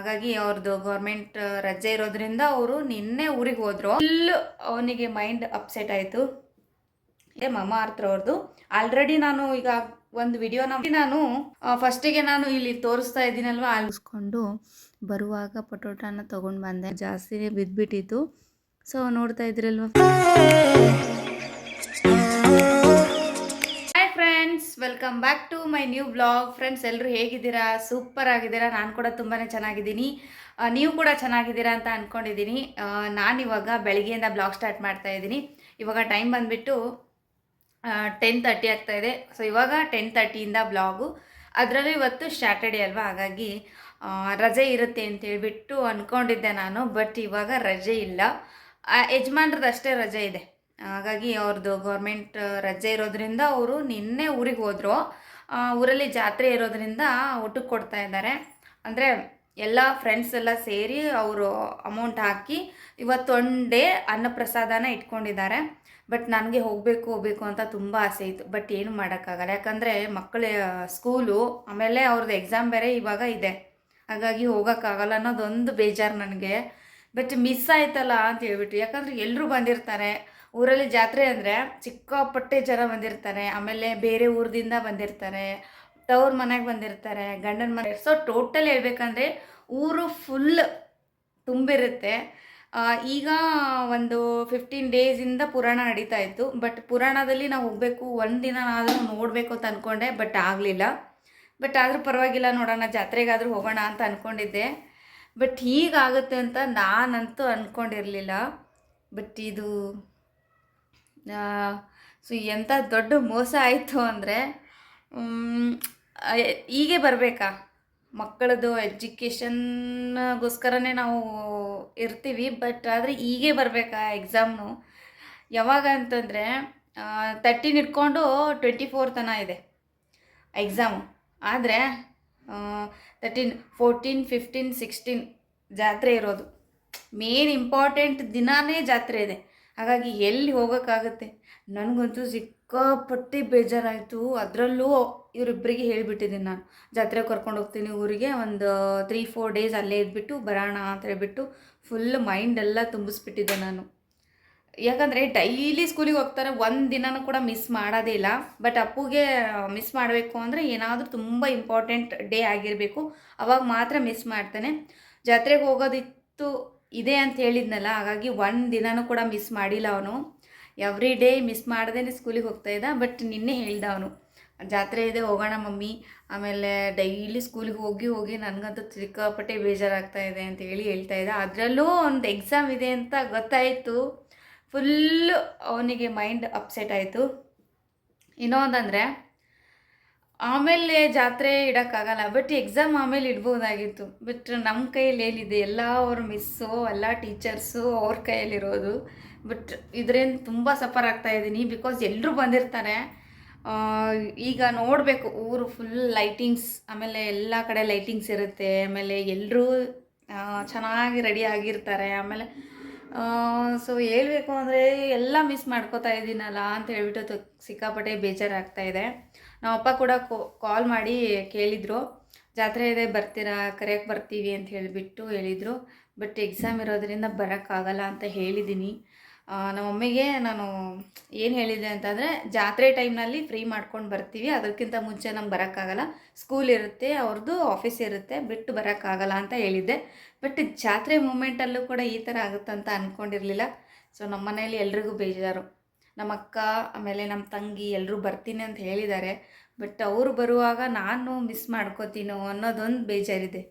ಹಾಗಾಗಿ ಅವ್ರದ್ದು ಗೌರ್ಮೆಂಟ್ ರಜೆ ಇರೋದ್ರಿಂದ ಅವರು ನಿನ್ನೆ ಊರಿಗೆ ಹೋದ್ರು. ಫುಲ್ ಅವನಿಗೆ ಮೈಂಡ್ ಅಪ್ಸೆಟ್ ಆಯಿತು. ಮಮ ಅರ್ಥ ಅವ್ರದ್ದು ಆಲ್ರೆಡಿ ನಾನು ಈಗ ಒಂದು ವಿಡಿಯೋನ ನಾನು ಫಸ್ಟಿಗೆ ನಾನು ಇಲ್ಲಿ ತೋರಿಸ್ತಾ ಇದ್ದೀನಲ್ವಾ? ಅಲ್ಸ್ಕೊಂಡು ಬರುವಾಗ ಪಟೋಟಾನ ತೊಗೊಂಡು ಬಂದೆ. ಜಾಸ್ತಿನೇ ಬಿದ್ದುಬಿಟ್ಟಿತ್ತು ಸೊ ನೋಡ್ತಾ ಇದ್ರಲ್ವಾ? Welcome back to my new blog friends ಎಲ್ಲರೂ ಹೇಗಿದ್ದೀರಾ? ಸೂಪರ್ ಆಗಿದ್ದೀರಾ? ನಾನು ಕೂಡ ತುಂಬಾ ಚೆನ್ನಾಗಿದ್ದೀನಿ. ನೀವು ಕೂಡ ಚೆನ್ನಾಗಿದ್ದೀರಾ ಅಂತ ಅಂದ್ಕೊಂಡಿದ್ದೀನಿ ನಾನಿವಾಗ ಬೆಳಗ್ಗೆಯಿಂದ ಬ್ಲಾಗ್ ಸ್ಟಾರ್ಟ್ ಮಾಡ್ತಾ ಇದ್ದೀನಿ. ಇವಾಗ ಟೈಮ್ ಬಂದುಬಿಟ್ಟು ಟೆನ್ ತರ್ಟಿ ಆಗ್ತಾ ಇದೆ. ಸೊ ಇವಾಗ ಟೆನ್ ತರ್ಟಿಯಿಂದ ಬ್ಲಾಗು ಅದರಲ್ಲೂ ಇವತ್ತು ಸ್ಯಾಟರ್ಡೇ ಅಲ್ವಾ? ಹಾಗಾಗಿ ರಜೆ ಇರುತ್ತೆ ಅಂತ ಹೇಳಿಬಿಟ್ಟು ಅಂದ್ಕೊಂಡಿದ್ದೆ ನಾನು ಬಟ್ ಇವಾಗ ರಜೆ ಇಲ್ಲ. ಯಜಮಾನ್ರದ್ದು ಅಷ್ಟೇ ರಜೆ ಇದೆ. ಹಾಗಾಗಿ ಅವ್ರದ್ದು ಗೌರ್ಮೆಂಟ್ ರಜೆ ಇರೋದ್ರಿಂದ ಅವರು ನಿನ್ನೆ ಊರಿಗೆ ಹೋದರು. ಊರಲ್ಲಿ ಜಾತ್ರೆ ಇರೋದ್ರಿಂದ ಊಟಕ್ಕೆ ಕೊಡ್ತಾ ಇದ್ದಾರೆ. ಅಂದರೆ ಎಲ್ಲ ಫ್ರೆಂಡ್ಸ್ ಎಲ್ಲ ಸೇರಿ ಅವರು ಅಮೌಂಟ್ ಹಾಕಿ ಇವತ್ತು ಒನ್ ಡೇ ಅನ್ನಪ್ರಸಾದನ ಇಟ್ಕೊಂಡಿದ್ದಾರೆ. ಬಟ್ ನನಗೆ ಹೋಗಬೇಕು ಹೋಗಬೇಕು ಅಂತ ತುಂಬ ಆಸೆ ಇತ್ತು. ಬಟ್ ಏನು ಮಾಡೋಕ್ಕಾಗಲ್ಲ. ಯಾಕಂದರೆ ಮಕ್ಕಳ ಸ್ಕೂಲು ಆಮೇಲೆ ಅವ್ರದ್ದು ಎಕ್ಸಾಮ್ ಬೇರೆ ಇವಾಗ ಇದೆ. ಹಾಗಾಗಿ ಹೋಗೋಕ್ಕಾಗಲ್ಲ ಅನ್ನೋದೊಂದು ಬೇಜಾರು ನನಗೆ. ಬಟ್ ಮಿಸ್ ಆಯ್ತಲ್ಲ ಅಂತ ಹೇಳ್ಬಿಟ್ಟು ಯಾಕಂದರೆ ಎಲ್ಲರೂ ಬಂದಿರ್ತಾರೆ. ಊರಲ್ಲಿ ಜಾತ್ರೆ ಅಂದರೆ ಸಿಕ್ಕಾಪಟ್ಟೆ ಜನ ಬಂದಿರ್ತಾರೆ, ಆಮೇಲೆ ಬೇರೆ ಊರದಿಂದ ಬಂದಿರ್ತಾರೆ, ತವ್ರ ಮನೆಗೆ ಬಂದಿರ್ತಾರೆ, ಗಂಡನ ಮನೆ. ಸೊ ಟೋಟಲ್ ಹೇಳ್ಬೇಕಂದ್ರೆ ಊರು ಫುಲ್ ತುಂಬಿರುತ್ತೆ. ಈಗ ಒಂದು ಫಿಫ್ಟೀನ್ ಡೇಸಿಂದ ಪುರಾಣ ನಡೀತಾ ಇತ್ತು. ಬಟ್ ಪುರಾಣದಲ್ಲಿ ನಾವು ಹೋಗಬೇಕು, ಒಂದು ದಿನ ಆದರೂ ನೋಡಬೇಕು ಅಂತ ಅಂದ್ಕೊಂಡೆ ಬಟ್ ಆಗಲಿಲ್ಲ. ಬಟ್ ಆದರೂ ಪರವಾಗಿಲ್ಲ, ನೋಡೋಣ, ಜಾತ್ರೆಗಾದರೂ ಹೋಗೋಣ ಅಂತ ಅಂದ್ಕೊಂಡಿದ್ದೆ ಬಟ್ ಹೀಗಾಗುತ್ತೆ ಅಂತ ನಾನಂತೂ ಅಂದ್ಕೊಂಡಿರಲಿಲ್ಲ ಬಟ್ ಇದು ಸೊ ಎಂಥ ದೊಡ್ಡ ಮೋಸ ಆಯಿತು ಅಂದರೆ ಹೀಗೆ ಬರಬೇಕಾ? ಮಕ್ಕಳದು ಎಜುಕೇಷನ್ಗೋಸ್ಕರನೇ ನಾವು ಇರ್ತೀವಿ, ಬಟ್ ಆದರೆ ಹೀಗೆ ಬರಬೇಕಾ ಎಕ್ಸಾಮ್ನು? ಯಾವಾಗ ಅಂತಂದರೆ ತರ್ಟೀನ್ ಇಟ್ಕೊಂಡು ಟ್ವೆಂಟಿ ಫೋರ್ ತನಕ ಇದೆ ಎಕ್ಸಾಮು. ಆದರೆ ತರ್ಟೀನ್ ಫೋರ್ಟೀನ್ ಫಿಫ್ಟೀನ್ ಸಿಕ್ಸ್ಟೀನ್ ಜಾತ್ರೆ ಇರೋದು. ಮೇನ್ ಇಂಪಾರ್ಟೆಂಟ್ ದಿನಾನೇ ಜಾತ್ರೆ ಇದೆ. ಹಾಗಾಗಿ ಎಲ್ಲಿ ಹೋಗೋಕ್ಕಾಗುತ್ತೆ? ನನಗಂತೂ ಸಿಕ್ಕಾಪಟ್ಟೆ ಬೇಜಾರಾಯಿತು. ಅದರಲ್ಲೂ ಇವರಿಬ್ಬರಿಗೆ ಹೇಳಿಬಿಟ್ಟಿದ್ದೀನಿ ನಾನು. ಜಾತ್ರೆಗೆ ಕರ್ಕೊಂಡು ಹೋಗ್ತೀನಿ ಊರಿಗೆ. ಒಂದು ತ್ರೀ ಫೋರ್ ಡೇಸ್ ಅಲ್ಲೇ ಇದ್ಬಿಟ್ಟು ಬರೋಣ ಅಂತ ಹೇಳಿಬಿಟ್ಟು ಫುಲ್ ಮೈಂಡ್ ಎಲ್ಲ ತುಂಬಿಸ್ಬಿಟ್ಟಿದ್ದೆ ನಾನು. ಯಾಕಂದರೆ ಡೈಲಿ ಸ್ಕೂಲಿಗೆ ಹೋಗ್ತಾರೆ, ಒಂದು ದಿನನೂ ಕೂಡ ಮಿಸ್ ಮಾಡೋದೇ ಇಲ್ಲ. ಬಟ್ ಅಪ್ಪುಗೆ ಮಿಸ್ ಮಾಡಬೇಕು ಅಂದರೆ ಏನಾದರೂ ತುಂಬ ಇಂಪಾರ್ಟೆಂಟ್ ಡೇ ಆಗಿರಬೇಕು. ಅವಾಗ ಮಾತ್ರ ಮಿಸ್ ಮಾಡ್ತಾನೆ. ಜಾತ್ರೆಗೆ ಹೋಗೋದಿತ್ತು ಇದೆ ಅಂತ ಹೇಳಿದ್ನಲ್ಲ, ಹಾಗಾಗಿ ಒಂದು ದಿನನೂ ಕೂಡ ಮಿಸ್ ಮಾಡಿಲ್ಲ ಅವನು. ಎವ್ರಿ ಡೇ ಮಿಸ್ ಮಾಡ್ದೇ ಸ್ಕೂಲಿಗೆ ಹೋಗ್ತಾ ಇದ್ದ ಬಟ್ ನಿನ್ನೆ ಹೇಳ್ದ ಅವನು. ಜಾತ್ರೆ ಇದೆ, ಹೋಗೋಣ ಮಮ್ಮಿ. ಆಮೇಲೆ ಡೈಲಿ ಸ್ಕೂಲಿಗೆ ಹೋಗಿ ಹೋಗಿ ನನಗಂತೂ ಸಿಕ್ಕಾಪಟ್ಟೆ ಬೇಜಾರಾಗ್ತಾ ಇದೆ ಅಂತ ಹೇಳಿ ಹೇಳ್ತಾ ಇದ್ದ. ಅದರಲ್ಲೂ ಒಂದು ಎಕ್ಸಾಮ್ ಇದೆ ಅಂತ ಗೊತ್ತಾಯಿತು. ಫುಲ್ಲು ಅವನಿಗೆ ಮೈಂಡ್ ಅಪ್ಸೆಟ್ ಆಯಿತು. ಇನ್ನೊಂದಂದರೆ ಆಮೇಲೆ ಜಾತ್ರೆ ಇಡೋಕ್ಕಾಗಲ್ಲ ಬಟ್ ಎಕ್ಸಾಮ್ ಆಮೇಲೆ ಇಡ್ಬೋದಾಗಿತ್ತು. ಬಟ್ ನಮ್ಮ ಕೈಯಲ್ಲಿ ಏನಿದೆ, ಎಲ್ಲ ಅವ್ರ ಮಿಸ್ಸು ಎಲ್ಲ ಟೀಚರ್ಸು ಅವ್ರ ಕೈಯಲ್ಲಿರೋದು ಬಟ್ ಇದರಿಂದ ತುಂಬ ಸಫರ್ ಆಗ್ತಾ ಇದ್ದೀನಿ ಬಿಕಾಸ್ ಎಲ್ಲರೂ ಬಂದಿರ್ತಾರೆ. ಈಗ ನೋಡಬೇಕು, ಊರು ಫುಲ್ ಲೈಟಿಂಗ್ಸ್ ಆಮೇಲೆ ಎಲ್ಲ ಕಡೆ ಲೈಟಿಂಗ್ಸ್ ಇರುತ್ತೆ. ಆಮೇಲೆ ಎಲ್ಲರೂ ಚೆನ್ನಾಗಿ ರೆಡಿ ಆಗಿರ್ತಾರೆ. ಆಮೇಲೆ ಸೊ ಹೇಳಬೇಕು ಅಂದರೆ ಎಲ್ಲ ಮಿಸ್ ಮಾಡ್ಕೋತಾ ಇದ್ದೀನಲ್ಲ ಅಂತ ಹೇಳ್ಬಿಟ್ಟು ಸಿಕ್ಕಾಪಟ್ಟೆ ಬೇಜಾರಾಗ್ತಾ ಇದೆ. ನಮ್ಮ ಅಪ್ಪ ಕೂಡ ಕಾಲ್ ಮಾಡಿ ಕೇಳಿದರು. ಜಾತ್ರೆ ಇದೆ, ಬರ್ತೀರಾ? ಕರೆಯಕ್ಕೆ ಬರ್ತೀವಿ ಅಂತ ಹೇಳಿಬಿಟ್ಟು ಹೇಳಿದರು. ಬಟ್ ಎಕ್ಸಾಮ್ ಇರೋದರಿಂದ ಬರೋಕ್ಕಾಗಲ್ಲ ಅಂತ ಹೇಳಿದ್ದೀನಿ. ನಮ್ಮಮ್ಮಿಗೆ ನಮ್ಮ ನಾನು ಏನು ಹೇಳಿದೆ ಅಂತಂದರೆ, ಜಾತ್ರೆ ಟೈಮ್ನಲ್ಲಿ ಫ್ರೀ ಮಾಡ್ಕೊಂಡು ಬರ್ತೀವಿ. ಅದಕ್ಕಿಂತ ಮುಂಚೆ ನಮ್ಗೆ ಬರೋಕ್ಕಾಗಲ್ಲ. ಸ್ಕೂಲ್ ಇರುತ್ತೆ ಅವ್ರದ್ದು ಆಫೀಸ್ ಇರುತ್ತೆ. ಬಿಟ್ಟು ಬರೋಕ್ಕಾಗಲ್ಲ ಅಂತ ಹೇಳಿದ್ದೆ. ಬಟ್ ಜಾತ್ರೆ ಮೂಮೆಂಟಲ್ಲೂ ಕೂಡ ಈ ಥರ ಆಗುತ್ತಂತ ಅಂದ್ಕೊಂಡಿರಲಿಲ್ಲ ಸೊ ನಮ್ಮ ಮನೇಲಿ ಎಲ್ರಿಗೂ ಬೇಜಾರು. ನಮ್ಮ ಅಕ್ಕ, ಆಮೇಲೆ ನಮ್ಮ ತಂಗಿ ಎಲ್ಲರೂ ಬರ್ತೀನಿ ಅಂತ ಹೇಳಿದ್ದಾರೆ. ಬಟ್ ಅವರು ಬರುವಾಗ ನಾನು ಮಿಸ್ ಮಾಡ್ಕೋತೀನೋ ಅನ್ನೋದೊಂದು ಬೇಜಾರಿದೆ.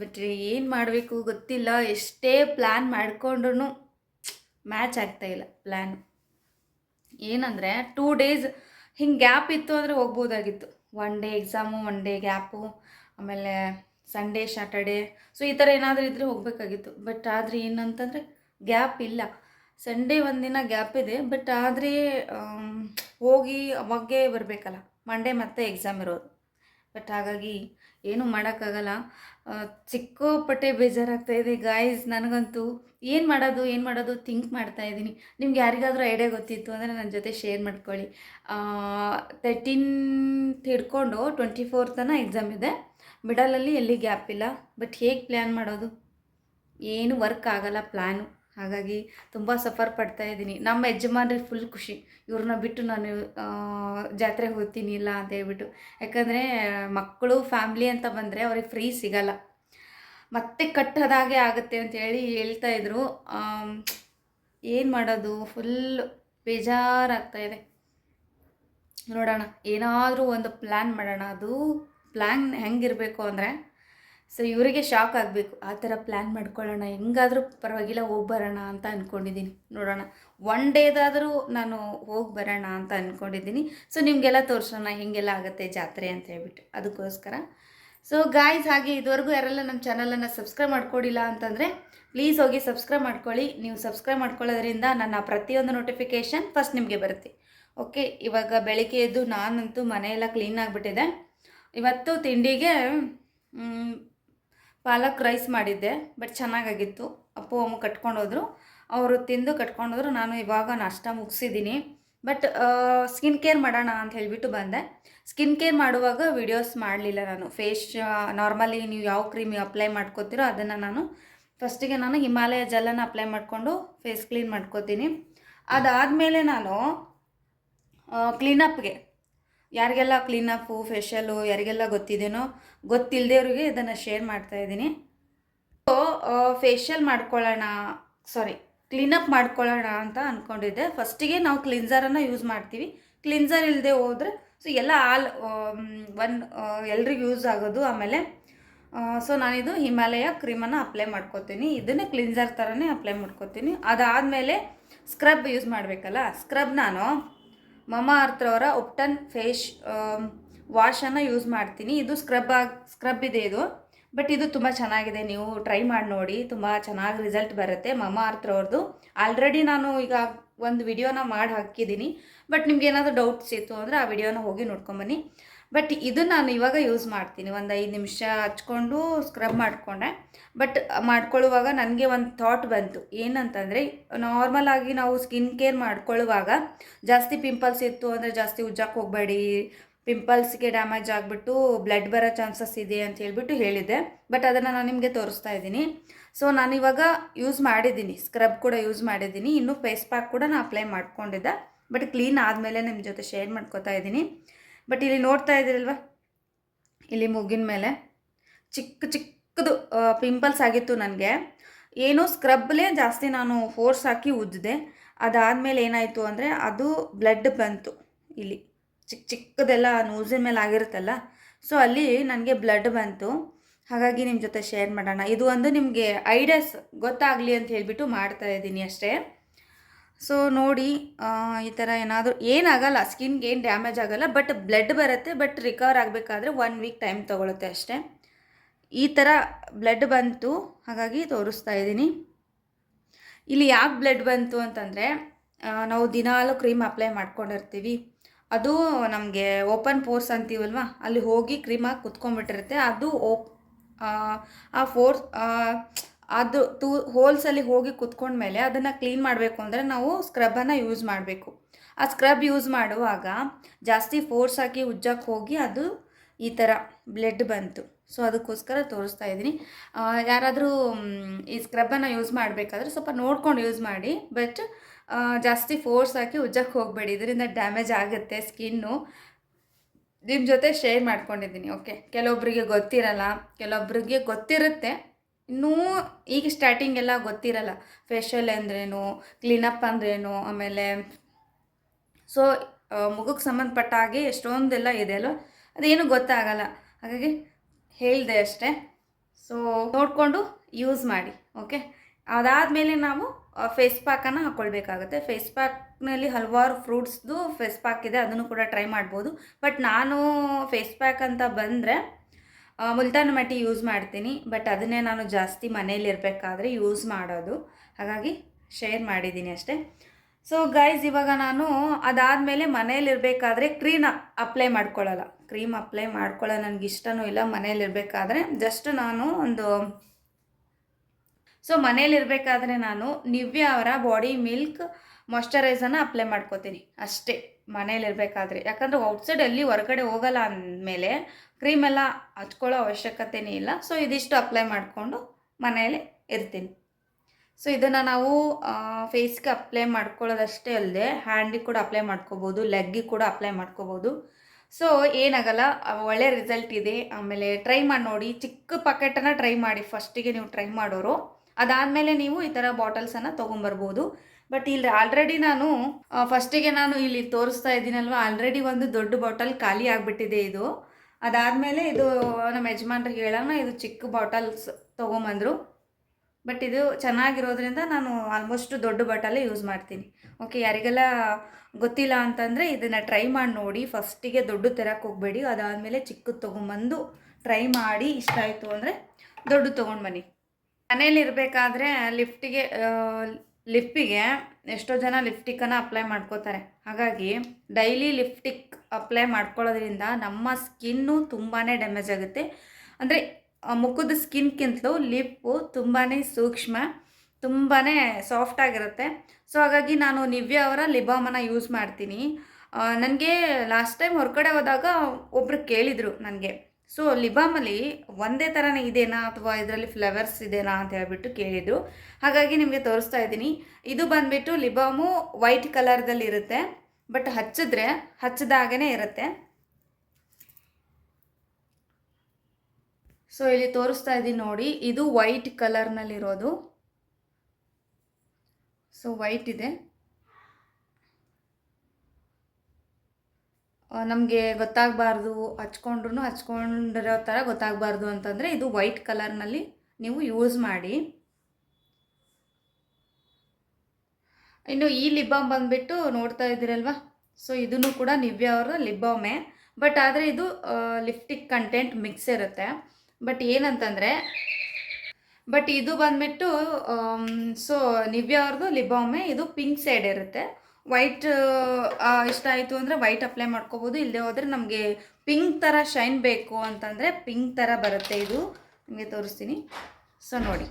ಬಟ್ ಏನು ಮಾಡಬೇಕು ಗೊತ್ತಿಲ್ಲ. ಎಷ್ಟೇ ಪ್ಲ್ಯಾನ್ ಮಾಡಿಕೊಂಡ್ರೂ ಮ್ಯಾಚ್ ಆಗ್ತಾಯಿಲ್ಲ ಪ್ಲ್ಯಾನ್ ಏನಂದರೆ ಟೂ ಡೇಸ್ ಹಿಂಗೆ ಗ್ಯಾಪ್ ಇತ್ತು ಅಂದರೆ ಹೋಗ್ಬೋದಾಗಿತ್ತು. One day exam one day gap ಆಮೇಲೆ ಸಂಡೇ ಸ್ಯಾಟರ್ಡೇ ಸೊ ಈ ಥರ ಏನಾದರೂ ಇದ್ದರೆ ಹೋಗಬೇಕಾಗಿತ್ತು. ಬಟ್ ಆದರೆ ಏನಂತಂದರೆ ಗ್ಯಾಪ್ ಇಲ್ಲ. ಸಂಡೇ ಒಂದಿನ ಗ್ಯಾಪ್ ಇದೆ ಬಟ್ ಆದರೆ ಹೋಗಿ ಅವಾಗೇ ಬರಬೇಕಲ್ಲ. ಮಂಡೇ ಮತ್ತೆ ಎಕ್ಸಾಮ್ ಇರೋದು. ಬಟ್ ಹಾಗಾಗಿ ಏನೂ ಮಾಡೋಕ್ಕಾಗಲ್ಲ. ಆ, ಸಿಕ್ಕಾಪಟ್ಟೆ ಬೇಜಾರಾಗ್ತಾ ಇದೆ. ಗಾಯ್ಸ್ ನನಗಂತೂ ಏನು ಮಾಡೋದು ಏನು ಮಾಡೋದು ಥಿಂಕ್ ಮಾಡ್ತಾ ಇದ್ದೀನಿ. ನಿಮ್ಗೆ ಯಾರಿಗಾದರೂ ಐಡಿಯಾ ಗೊತ್ತಿತ್ತು ಅಂದರೆ ನನ್ನ ಜೊತೆ ಶೇರ್ ಮಾಡ್ಕೊಳ್ಳಿ. ತರ್ಟೀನ್ ಹಿಡ್ಕೊಂಡು ಟ್ವೆಂಟಿ ಫೋರ್ ತನಕ ಎಕ್ಸಾಮ್ ಇದೆ. ಮಿಡಲಲ್ಲಿ ಎಲ್ಲಿ ಗ್ಯಾಪ್ ಇಲ್ಲ. ಬಟ್ ಹೇಗೆ ಪ್ಲ್ಯಾನ್ ಮಾಡೋದು? ಏನು ವರ್ಕ್ ಆಗಲ್ಲ ಪ್ಲ್ಯಾನು ಹಾಗಾಗಿ ತುಂಬ ಸಫರ್ ಪಡ್ತಾ ಇದ್ದೀನಿ. ನಮ್ಮ ಯಜಮಾನ್ರಿಗೆ ಫುಲ್ ಖುಷಿ. ಇವ್ರನ್ನ ಬಿಟ್ಟು ನಾನು ಜಾತ್ರೆ ಹೋಗ್ತೀನಿ ಇಲ್ಲ ಅಂತ ಹೇಳ್ಬಿಟ್ಟು. ಯಾಕಂದರೆ, ಮಕ್ಕಳು ಫ್ಯಾಮ್ಲಿ ಅಂತ ಬಂದರೆ ಅವ್ರಿಗೆ ಫ್ರೀ ಸಿಗಲ್ಲ. ಮತ್ತೆ ಕಟ್ಟೋದಾಗೆ ಆಗುತ್ತೆ ಅಂತ ಹೇಳಿ ಹೇಳ್ತಾ ಇದ್ರು. ಏನು ಮಾಡೋದು? ಫುಲ್ ಬೇಜಾರಾಗ್ತಾ ಇದೆ. ನೋಡೋಣ. ಏನಾದರೂ ಒಂದು ಪ್ಲ್ಯಾನ್ ಮಾಡೋಣ. ಅದು ಪ್ಲ್ಯಾನ್ ಹೆಂಗಿರಬೇಕು ಅಂದರೆ ಸೊ ಇವರಿಗೆ ಶಾಕ್ ಆಗಬೇಕು. ಆ ಥರ ಪ್ಲ್ಯಾನ್ ಮಾಡ್ಕೊಳ್ಳೋಣ. ಹೆಂಗಾದರೂ ಪರವಾಗಿಲ್ಲ, ಹೋಗಿ ಬರೋಣ ಅಂತ ಅಂದ್ಕೊಂಡಿದ್ದೀನಿ ನೋಡೋಣ. ಒನ್ ಡೇದಾದರೂ ನಾನು ಹೋಗಿ ಬರೋಣ ಅಂತ ಅಂದ್ಕೊಂಡಿದ್ದೀನಿ ಸೊ ನಿಮಗೆಲ್ಲ ತೋರಿಸೋಣ ಹೆಂಗೆಲ್ಲ ಆಗುತ್ತೆ ಜಾತ್ರೆ ಅಂತ ಹೇಳ್ಬಿಟ್ಟು. ಅದಕ್ಕೋಸ್ಕರ. ಸೊ ಗಾಯ್ಸ್ ಹಾಗೆ ಇದುವರೆಗೂ ಯಾರೆಲ್ಲ ನಮ್ಮ ಚಾನಲನ್ನು ಸಬ್ಸ್ಕ್ರೈಬ್ ಮಾಡ್ಕೊಂಡಿಲ್ಲ ಅಂತಂದರೆ ಪ್ಲೀಸ್ ಹೋಗಿ ಸಬ್ಸ್ಕ್ರೈಬ್ ಮಾಡ್ಕೊಳ್ಳಿ. ನೀವು ಸಬ್ಸ್ಕ್ರೈಬ್ ಮಾಡ್ಕೊಳ್ಳೋದ್ರಿಂದ ನನ್ನ ಪ್ರತಿಯೊಂದು ನೋಟಿಫಿಕೇಷನ್ ಫಸ್ಟ್ ನಿಮಗೆ ಬರುತ್ತೆ. ಓಕೆ ಇವಾಗ ಬೆಳಿಗ್ಗೆ ಎದ್ದು ನಾನಂತೂ ಮನೆಯೆಲ್ಲ ಕ್ಲೀನ್ ಆಗಿಬಿಟ್ಟಿದೆ. ಇವತ್ತು ತಿಂಡಿಗೆ ಪಾಲಕ್ ರೈಸ್ ಮಾಡಿದ್ದೆ ಬಟ್ ಚೆನ್ನಾಗಾಗಿತ್ತು. ಅಪ್ಪು ಅಮ್ಮ ಕಟ್ಕೊಂಡೋದ್ರು ಅವರು ತಿಂದು ಕಟ್ಕೊಂಡೋದ್ರು ನಾನು ಇವಾಗ ನಾಷ್ಟ ಮುಗಿಸಿದ್ದೀನಿ. ಬಟ್ ಸ್ಕಿನ್ ಕೇರ್ ಮಾಡೋಣ ಅಂತ ಹೇಳಿಬಿಟ್ಟು ಬಂದೆ. ಸ್ಕಿನ್ ಕೇರ್ ಮಾಡುವಾಗ ವಿಡಿಯೋಸ್ ಮಾಡಲಿಲ್ಲ ನಾನು. ಫೇಸ್ ನಾರ್ಮಲಿ ನೀವು ಯಾವ ಕ್ರೀಮ್ ಅಪ್ಲೈ ಮಾಡ್ಕೋತೀರೋ ಅದನ್ನು ನಾನು ಫಸ್ಟಿಗೆ ನಾನು ಹಿಮಾಲಯ ಜಲನ ಅಪ್ಲೈ ಮಾಡಿಕೊಂಡು ಫೇಸ್ ಕ್ಲೀನ್ ಮಾಡ್ಕೋತೀನಿ. ಅದಾದಮೇಲೆ ನಾನು ಕ್ಲೀನಪ್ಗೆ ಯಾರಿಗೆಲ್ಲ ಕ್ಲೀನಪ್ಪು ಫೇಶಿಯಲು ಯಾರಿಗೆಲ್ಲ ಗೊತ್ತಿದೆಯೋ ಗೊತ್ತಿಲ್ಲದವ್ರಿಗೆ ಇದನ್ನು ಶೇರ್ ಮಾಡ್ತಾ ಇದ್ದೀನಿ. ಸೊ ಫೇಶಿಯಲ್ ಮಾಡ್ಕೊಳ್ಳೋಣ ಸಾರಿ ಕ್ಲೀನಪ್ ಮಾಡ್ಕೊಳ್ಳೋಣ ಅಂತ ಅಂದ್ಕೊಂಡಿದ್ದೆ ಫಸ್ಟಿಗೆ ನಾವು ಕ್ಲಿನ್ಸರನ್ನು ಯೂಸ್ ಮಾಡ್ತೀವಿ. ಕ್ಲಿನ್ಸರ್ ಇಲ್ಲದೆ ಹೋದರೆ ಸೊ ಎಲ್ಲ ಆಲ್ ಒನ್ ಎಲ್ರಿಗೂ ಯೂಸ್ ಆಗೋದು ಆಮೇಲೆ ಸೊ ನಾನಿದು ಹಿಮಾಲಯ ಕ್ರೀಮನ್ನು ಅಪ್ಲೈ ಮಾಡ್ಕೋತೀನಿ. ಇದನ್ನೇ ಕ್ಲಿನ್ಸರ್ ಥರನೇ ಅಪ್ಲೈ ಮಾಡ್ಕೋತೀನಿ. ಅದಾದಮೇಲೆ ಸ್ಕ್ರಬ್ ಯೂಸ್ ಮಾಡಬೇಕಲ್ಲ ಸ್ಕ್ರಬ್ ನಾನು. ಮಮಾ ಅರ್ಥರವರ ಉಪ್ಟನ್ ಫೇಶ್ ವಾಶನ್ನು ಯೂಸ್ ಮಾಡ್ತೀನಿ. ಇದು ಸ್ಕ್ರಬ್ ಆಗಿ, ಸ್ಕ್ರಬ್ ಇದೆ ಇದು. ಬಟ್ ಇದು ತುಂಬ ಚೆನ್ನಾಗಿದೆ. ನೀವು ಟ್ರೈ ಮಾಡಿ ನೋಡಿ. ತುಂಬ ಚೆನ್ನಾಗಿ ರಿಸಲ್ಟ್ ಬರುತ್ತೆ ಮಮಾ ಅರ್ಥರವ್ರದ್ದು ಆಲ್ರೆಡಿ ನಾನು ಈಗ ಒಂದು ವಿಡಿಯೋನ ಮಾಡಿ ಹಾಕಿದ್ದೀನಿ. ಬಟ್ ನಿಮ್ಗೆ ಏನಾದರೂ ಡೌಟ್ಸ್ ಇತ್ತು ಅಂದರೆ ಆ ವಿಡಿಯೋನ ಹೋಗಿ ನೋಡ್ಕೊಂಬನ್ನಿ ಬಟ್ ಇದು ನಾನು ಇವಾಗ ಯೂಸ್ ಮಾಡ್ತೀನಿ. ಒಂದು ಐದು ನಿಮಿಷ ಹಚ್ಕೊಂಡು ಸ್ಕ್ರಬ್ ಮಾಡಿಕೊಂಡೆ. ಬಟ್ ಮಾಡ್ಕೊಳ್ಳುವಾಗ ನನಗೆ ಒಂದು ಥಾಟ್ ಬಂತು. ಏನಂತಂದರೆ ನಾರ್ಮಲ್ ಆಗಿ ನಾವು ಸ್ಕಿನ್ ಕೇರ್ ಮಾಡ್ಕೊಳ್ಳುವಾಗ ಜಾಸ್ತಿ ಪಿಂಪಲ್ಸ್ ಇತ್ತು ಅಂದರೆ ಜಾಸ್ತಿ ಉಜ್ಜಕ್ಕೆ ಹೋಗಬೇಡಿ. ಪಿಂಪಲ್ಸ್ಗೆ ಡ್ಯಾಮೇಜ್ ಆಗಿಬಿಟ್ಟು ಬ್ಲಡ್ ಬರೋ ಚಾನ್ಸಸ್ ಇದೆ ಅಂತ ಹೇಳಿಬಿಟ್ಟು ಹೇಳಿದ್ದೆ. ಬಟ್ ಅದನ್ನು ನಾನು ನಿಮಗೆ ತೋರಿಸ್ತಾ ಇದ್ದೀನಿ. ಸೊ ನಾನಿವಾಗ ಯೂಸ್ ಮಾಡಿದ್ದೀನಿ. ಸ್ಕ್ರಬ್ ಕೂಡ ಯೂಸ್ ಮಾಡಿದ್ದೀನಿ. ಇನ್ನು ಫೇಸ್ ಪ್ಯಾಕ್ ಕೂಡ ನಾನು ಅಪ್ಲೈ ಮಾಡ್ಕೊಂಡಿದ್ದೆ. ಬಟ್ ಕ್ಲೀನ್ ಆದಮೇಲೆ ನಿಮ್ಮ ಜೊತೆ ಶೇರ್ ಮಾಡ್ಕೋತಾ ಇದ್ದೀನಿ. ಬಟ್ ಇಲ್ಲಿ ನೋಡ್ತಾ ಇದ್ದೀರಲ್ವ? ಇಲ್ಲಿ ಮೂಗಿನ ಮೇಲೆ. ಚಿಕ್ಕ ಚಿಕ್ಕದು ಪಿಂಪಲ್ಸ್ ಆಗಿತ್ತು ನನಗೆ. ಏನೋ ಸ್ಕ್ರಬ್ಲೇ ಜಾಸ್ತಿ ನಾನು ಫೋರ್ಸ್ ಹಾಕಿ ಉಜ್ಜಿದೆ ಅದಾದಮೇಲೆ ಏನಾಯಿತು ಅಂದರೆ ಅದು ಬ್ಲಡ್ ಬಂತು ಇಲ್ಲಿ. ಚಿಕ್ಕ ಚಿಕ್ಕದೆಲ್ಲ ನೂಸಿನ ಮೇಲೆ ಆಗಿರುತ್ತಲ್ಲ. ಸೊ ಅಲ್ಲಿ ನನಗೆ ಬ್ಲಡ್ ಬಂತು. ಹಾಗಾಗಿ ನಿಮ್ಮ ಜೊತೆ ಶೇರ್ ಮಾಡೋಣ. ಇದು ಒಂದು ನಿಮಗೆ ಐಡಿಯಾಸ್ ಗೊತ್ತಾಗಲಿ ಅಂತ ಹೇಳಿಬಿಟ್ಟು ಮಾಡ್ತಾ ಇದ್ದೀನಿ ಅಷ್ಟೇ. ಸೊ ನೋಡಿ ಈ ಥರ ಏನಾದರೂ ಏನಾಗಲ್ಲ, ಸ್ಕಿನ್ಗೆ ಏನು ಡ್ಯಾಮೇಜ್ ಆಗಲ್ಲ ಬಟ್ ಬ್ಲಡ್ ಬರುತ್ತೆ ಬಟ್ ರಿಕವರ್ ಆಗಬೇಕಾದ್ರೆ ಒನ್ ವೀಕ್ ಟೈಮ್ ತೊಗೊಳುತ್ತೆ ಅಷ್ಟೇ. ಈ ಥರ ಬ್ಲಡ್ ಬಂತು, ಹಾಗಾಗಿ ತೋರಿಸ್ತಾ ಇದ್ದೀನಿ. ಇಲ್ಲಿ ಯಾಕೆ ಬ್ಲಡ್ ಬಂತು ಅಂತಂದರೆ ನಾವು ದಿನಾಲು ಕ್ರೀಮ್ ಅಪ್ಲೈ ಮಾಡ್ಕೊಂಡಿರ್ತೀವಿ. ಅದು ನಮಗೆ ಓಪನ್ ಪೋರ್ಸ್ ಅಂತೀವಲ್ವ, ಅಲ್ಲಿ ಹೋಗಿ ಕ್ರೀಮಾಗಿ ಕುತ್ಕೊಂಡ್ಬಿಟ್ಟಿರುತ್ತೆ. ಅದು ಓಪ್ ಆ ಫೋರ್ಸ್ ಅದು ತೂ ಹೋಲ್ಸಲ್ಲಿ ಹೋಗಿ ಕುತ್ಕೊಂಡ್ಮೇಲೆ ಅದನ್ನು ಕ್ಲೀನ್ ಮಾಡಬೇಕು ಅಂದರೆ ನಾವು ಸ್ಕ್ರಬನ್ನು ಯೂಸ್ ಮಾಡಬೇಕು. ಆ ಸ್ಕ್ರಬ್ ಯೂಸ್ ಮಾಡುವಾಗ ಜಾಸ್ತಿ ಫೋರ್ಸ್ ಹಾಕಿ ಉಜ್ಜಕ್ಕೆ ಹೋಗಿ ಅದು ಈ ಥರ ಬ್ಲಡ್ ಬಂತು. ಸೊ ಅದಕ್ಕೋಸ್ಕರ ತೋರಿಸ್ತಾ ಇದ್ದೀನಿ. ಯಾರಾದರೂ ಈ ಸ್ಕ್ರಬ್ಬನ್ನು ಯೂಸ್ ಮಾಡಬೇಕಾದ್ರೆ ಸ್ವಲ್ಪ ನೋಡ್ಕೊಂಡು ಯೂಸ್ ಮಾಡಿ ಬಟ್ ಜಾಸ್ತಿ ಫೋರ್ಸ್ ಹಾಕಿ ಉಜ್ಜಕ್ಕೆ ಹೋಗಬೇಡಿ. ಇದರಿಂದ ಡ್ಯಾಮೇಜ್ ಆಗುತ್ತೆ ಸ್ಕಿನ್ನು ನಿಮ್ಮ ಜೊತೆ ಶೇರ್ ಮಾಡ್ಕೊಂಡಿದ್ದೀನಿ ಓಕೆ ಕೆಲವೊಬ್ಬರಿಗೆ ಗೊತ್ತಿರಲ್ಲ ಕೆಲವೊಬ್ಬರಿಗೆ ಗೊತ್ತಿರುತ್ತೆ. ಇನ್ನೂ ಈಗ ಸ್ಟಾರ್ಟಿಂಗ್ ಎಲ್ಲ ಗೊತ್ತಿರಲ್ಲ. ಫೇಶಿಯಲ್ ಅಂದ್ರೇನು ಕ್ಲೀನಪ್ ಅಂದ್ರೇನು, ಆಮೇಲೆ ಸೊ ಮುಖಕ್ಕೆ ಸಂಬಂಧಪಟ್ಟ ಹಾಗೆ ಎಷ್ಟೊಂದೆಲ್ಲ ಇದೆ ಅಲ್ವ? ಅದೇನು ಗೊತ್ತಾಗಲ್ಲ. ಹಾಗಾಗಿ ಹೇಳಿದೆ ಅಷ್ಟೇ. ಸೊ ನೋಡಿಕೊಂಡು ಯೂಸ್ ಮಾಡಿ ಓಕೆ ಅದಾದಮೇಲೆ ನಾವು ಫೇಸ್ ಪ್ಯಾಕನ್ನು ಹಾಕ್ಕೊಳ್ಬೇಕಾಗುತ್ತೆ ಫೇಸ್ ಪ್ಯಾಕ್ನಲ್ಲಿ ಹಲವಾರು ಫ್ರೂಟ್ಸ್ದು ಫೇಸ್ ಪ್ಯಾಕ್ ಇದೆ, ಅದನ್ನು ಕೂಡ ಟ್ರೈ ಮಾಡ್ಬೋದು. ಬಟ್ ನಾನು ಫೇಸ್ ಪ್ಯಾಕ್ ಅಂತ ಬಂದರೆ ಮುಲ್ತಾನ್ ಮಟ್ಟಿ ಯೂಸ್ ಮಾಡ್ತೀನಿ ಬಟ್ ಅದನ್ನೇ ನಾನು ಜಾಸ್ತಿ ಮನೇಲಿರಬೇಕಾದ್ರೆ ಯೂಸ್ ಮಾಡೋದು. ಹಾಗಾಗಿ ಶೇರ್ ಮಾಡಿದ್ದೀನಿ ಅಷ್ಟೇ. ಸೊ ಗೈಸ್ ಇವಾಗ ನಾನು ಅದಾದಮೇಲೆ ಮನೇಲಿರಬೇಕಾದ್ರೆ ಕ್ರೀಮ್ ಅಪ್ಲೈ ಮಾಡ್ಕೊಳ್ಳಲ್ಲ. ಕ್ರೀಮ್ ಅಪ್ಲೈ ಮಾಡ್ಕೊಳ್ಳೋ ನನಗೆ ಇಷ್ಟನೂ ಇಲ್ಲ ಮನೇಲಿರಬೇಕಾದ್ರೆ ಜಸ್ಟ್ ನಾನು ಒಂದು ಸೊ ಮನೇಲಿರಬೇಕಾದ್ರೆ ನಾನು ನಿವ್ಯ ಅವರ ಬಾಡಿ ಮಿಲ್ಕ್ ಮಾಯಶ್ಚರೈಸನ್ನು ಅಪ್ಲೈ ಮಾಡ್ಕೋತೀನಿ. ಅಷ್ಟೇ ಮನೇಲಿರಬೇಕಾದ್ರೆ ಯಾಕಂದರೆ ಔಟ್ಸೈಡ್ ಅಲ್ಲಿ ಹೊರಗಡೆ ಹೋಗಲ್ಲ ಅಂದಮೇಲೆ ಕ್ರೀಮೆಲ್ಲ ಹಚ್ಕೊಳ್ಳೋ ಅವಶ್ಯಕತೆನೇ ಇಲ್ಲ. ಸೊ ಇದಿಷ್ಟು ಅಪ್ಲೈ ಮಾಡಿಕೊಂಡು ಮನೆಯಲ್ಲಿ ಇರ್ತೀನಿ. ಸೊ ಇದನ್ನು ನಾವು ಫೇಸ್ಗೆ ಅಪ್ಲೈ ಮಾಡ್ಕೊಳ್ಳೋದಷ್ಟೇ ಅಲ್ಲದೆ ಹ್ಯಾಂಡಿಗೆ ಕೂಡ ಅಪ್ಲೈ ಮಾಡ್ಕೋಬೋದು ಲೆಗ್ಗಿಗೆ ಕೂಡ ಅಪ್ಲೈ ಮಾಡ್ಕೋಬೋದು. ಸೊ ಏನಾಗಲ್ಲ ಒಳ್ಳೆ ರಿಸಲ್ಟ್ ಇದೆ. ಆಮೇಲೆ ಟ್ರೈ ಮಾಡಿ ನೋಡಿ, ಚಿಕ್ಕ ಪಾಕೆಟನ್ನು ಟ್ರೈ ಮಾಡಿ ಫಸ್ಟಿಗೆ ನೀವು ಟ್ರೈ ಮಾಡೋರು. ಅದಾದಮೇಲೆ ನೀವು ಈ ಥರ ಬಾಟಲ್ಸನ್ನು ತೊಗೊಂಬರ್ಬೋದು. ಬಟ್ ಇಲ್ಲಿ ಆಲ್ರೆಡಿ ನಾನು ಫಸ್ಟಿಗೆ ನಾನು ಇಲ್ಲಿ ತೋರಿಸ್ತಾ ಇದ್ದೀನಲ್ವ? ಆಲ್ರೆಡಿ ಒಂದು ದೊಡ್ಡ ಬಾಟಲ್ ಖಾಲಿ ಆಗಿಬಿಟ್ಟಿದೆ ಇದು. ಅದಾದಮೇಲೆ ಇದು ನಮ್ಮ ಯಜಮಾನ್ರಿಗೆ ಹೇಳೋಣ, ಇದು ಚಿಕ್ಕ ಬಾಟಲ್ಸ್ ತೊಗೊಂಬಂದರು. ಬಟ್ ಇದು ಚೆನ್ನಾಗಿರೋದ್ರಿಂದ ನಾನು ಆಲ್ಮೋಸ್ಟ್ ದೊಡ್ಡ ಬಾಟಲೇ ಯೂಸ್ ಮಾಡ್ತೀನಿ. ಓಕೆ ಯಾರಿಗೆಲ್ಲ ಗೊತ್ತಿಲ್ಲ ಅಂತಂದರೆ ಇದನ್ನು ಟ್ರೈ ಮಾಡಿ ನೋಡಿ. ಫಸ್ಟಿಗೆ ದೊಡ್ಡ ತರಕ್ಕೆ ಹೋಗಬೇಡಿ, ಅದಾದಮೇಲೆ ಚಿಕ್ಕದು ತೊಗೊಂಬಂದು ಟ್ರೈ ಮಾಡಿ ಇಷ್ಟ ಆಯಿತು ಅಂದರೆ ದೊಡ್ಡ ತೊಗೊಂಡು ಬನ್ನಿ. ಮನೇಲಿ ಇರಬೇಕಾದ್ರೆ ಲಿಫ್ಟಿಗೆ ಲಿಪ್ಪಿಗೆ ಎಷ್ಟೋ ಜನ ಲಿಫ್ಟಿಕ್ಕನ್ನು ಅಪ್ಲೈ ಮಾಡ್ಕೋತಾರೆ. ಹಾಗಾಗಿ ಡೈಲಿ ಲಿಫ್ಟಿಕ್ ಅಪ್ಲೈ ಮಾಡ್ಕೊಳ್ಳೋದ್ರಿಂದ ನಮ್ಮ ಸ್ಕಿನ್ನು ತುಂಬಾ ಡ್ಯಾಮೇಜ್ ಆಗುತ್ತೆ. ಅಂದರೆ ಮುಖದ ಸ್ಕಿನ್ಗಿಂತಲೂ ಲಿಪ್ಪು ತುಂಬಾ ಸೂಕ್ಷ್ಮ ತುಂಬಾ ಸಾಫ್ಟ್ ಆಗಿರುತ್ತೆ. ಸೊ ಹಾಗಾಗಿ ನಾನು ನಿವ್ಯ ಅವರ ಲಿಬಾಮನ್ನು ಯೂಸ್ ಮಾಡ್ತೀನಿ. ನನಗೆ ಲಾಸ್ಟ್ ಟೈಮ್ ಹೊರಗಡೆ ಹೋದಾಗ ಒಬ್ಬರು ಕೇಳಿದರು ನನಗೆ. ಸೊ ಲಿಬಾಮಲ್ಲಿ ಒಂದೇ ಥರನೇ ಇದೆಯಾ ಅಥವಾ ಇದರಲ್ಲಿ ಫ್ಲವರ್ಸ್ ಇದೆಯಾ ಅಂತ ಹೇಳ್ಬಿಟ್ಟು ಕೇಳಿದರು. ಹಾಗಾಗಿ ನಿಮಗೆ ತೋರಿಸ್ತಾ ಇದ್ದೀನಿ. ಇದು ಬಂದುಬಿಟ್ಟು ಲಿಬಾಮು ವೈಟ್ ಕಲರ್ದಲ್ಲಿ ಇರುತ್ತೆ ಬಟ್ ಹಚ್ಚಿದ್ರೆ ಹಚ್ಚಿದಾಗೇ ಇರುತ್ತೆ. ಸೊ ಇಲ್ಲಿ ತೋರಿಸ್ತಾ ಇದ್ದೀನಿ ನೋಡಿ, ಇದು ವೈಟ್ ಕಲರ್ನಲ್ಲಿರೋದು ಸೊ ವೈಟ್ ಇದೆ. ನಮಗೆ ಗೊತ್ತಾಗಬಾರ್ದು ಹಚ್ಕೊಂಡ್ರು ಹಚ್ಕೊಂಡಿರೋ ಥರ ಗೊತ್ತಾಗಬಾರ್ದು ಅಂತಂದರೆ ಇದು ವೈಟ್ ಕಲರ್ನಲ್ಲಿ ನೀವು ಯೂಸ್ ಮಾಡಿ. ಇನ್ನು ಈ ಲಿಬಾಮ್ ಬಂದುಬಿಟ್ಟು ನೋಡ್ತಾ ಇದ್ದೀರಲ್ವಾ? ಸೊ ಇದನ್ನು ಕೂಡ ನಿವ್ಯ ಅವರ ಲಿಬಾಮೆ ಬಟ್ ಆದರೆ ಇದು ಲಿಫ್ಟಿಕ್ ಕಂಟೆಂಟ್ ಮಿಕ್ಸ್ ಇರುತ್ತೆ. ಬಟ್ ಏನಂತಂದರೆ ಬಟ್ ಇದು ಬಂದ್ಬಿಟ್ಟು ಸೊ ನಿವ್ಯ ಅವ್ರದ್ದು ಲಿಬಾಮೆ ಇದು ಪಿಂಕ್ ಸೈಡ್ ಇರುತ್ತೆ. ವೈಟ್ ಇಷ್ಟ ಆಯಿತು ಅಂದರೆ ವೈಟ್ ಅಪ್ಲೈ ಮಾಡ್ಕೋಬೋದು. ಇಲ್ಲದೆ ಹೋದರೆ ನಮಗೆ ಪಿಂಕ್ ಥರ ಶೈನ್ ಬೇಕು ಅಂತಂದರೆ ಪಿಂಕ್ ಥರ ಬರುತ್ತೆ ಇದು. ನಿಮಗೆ ತೋರಿಸ್ತೀನಿ. ಸೊ ನೋಡಿ.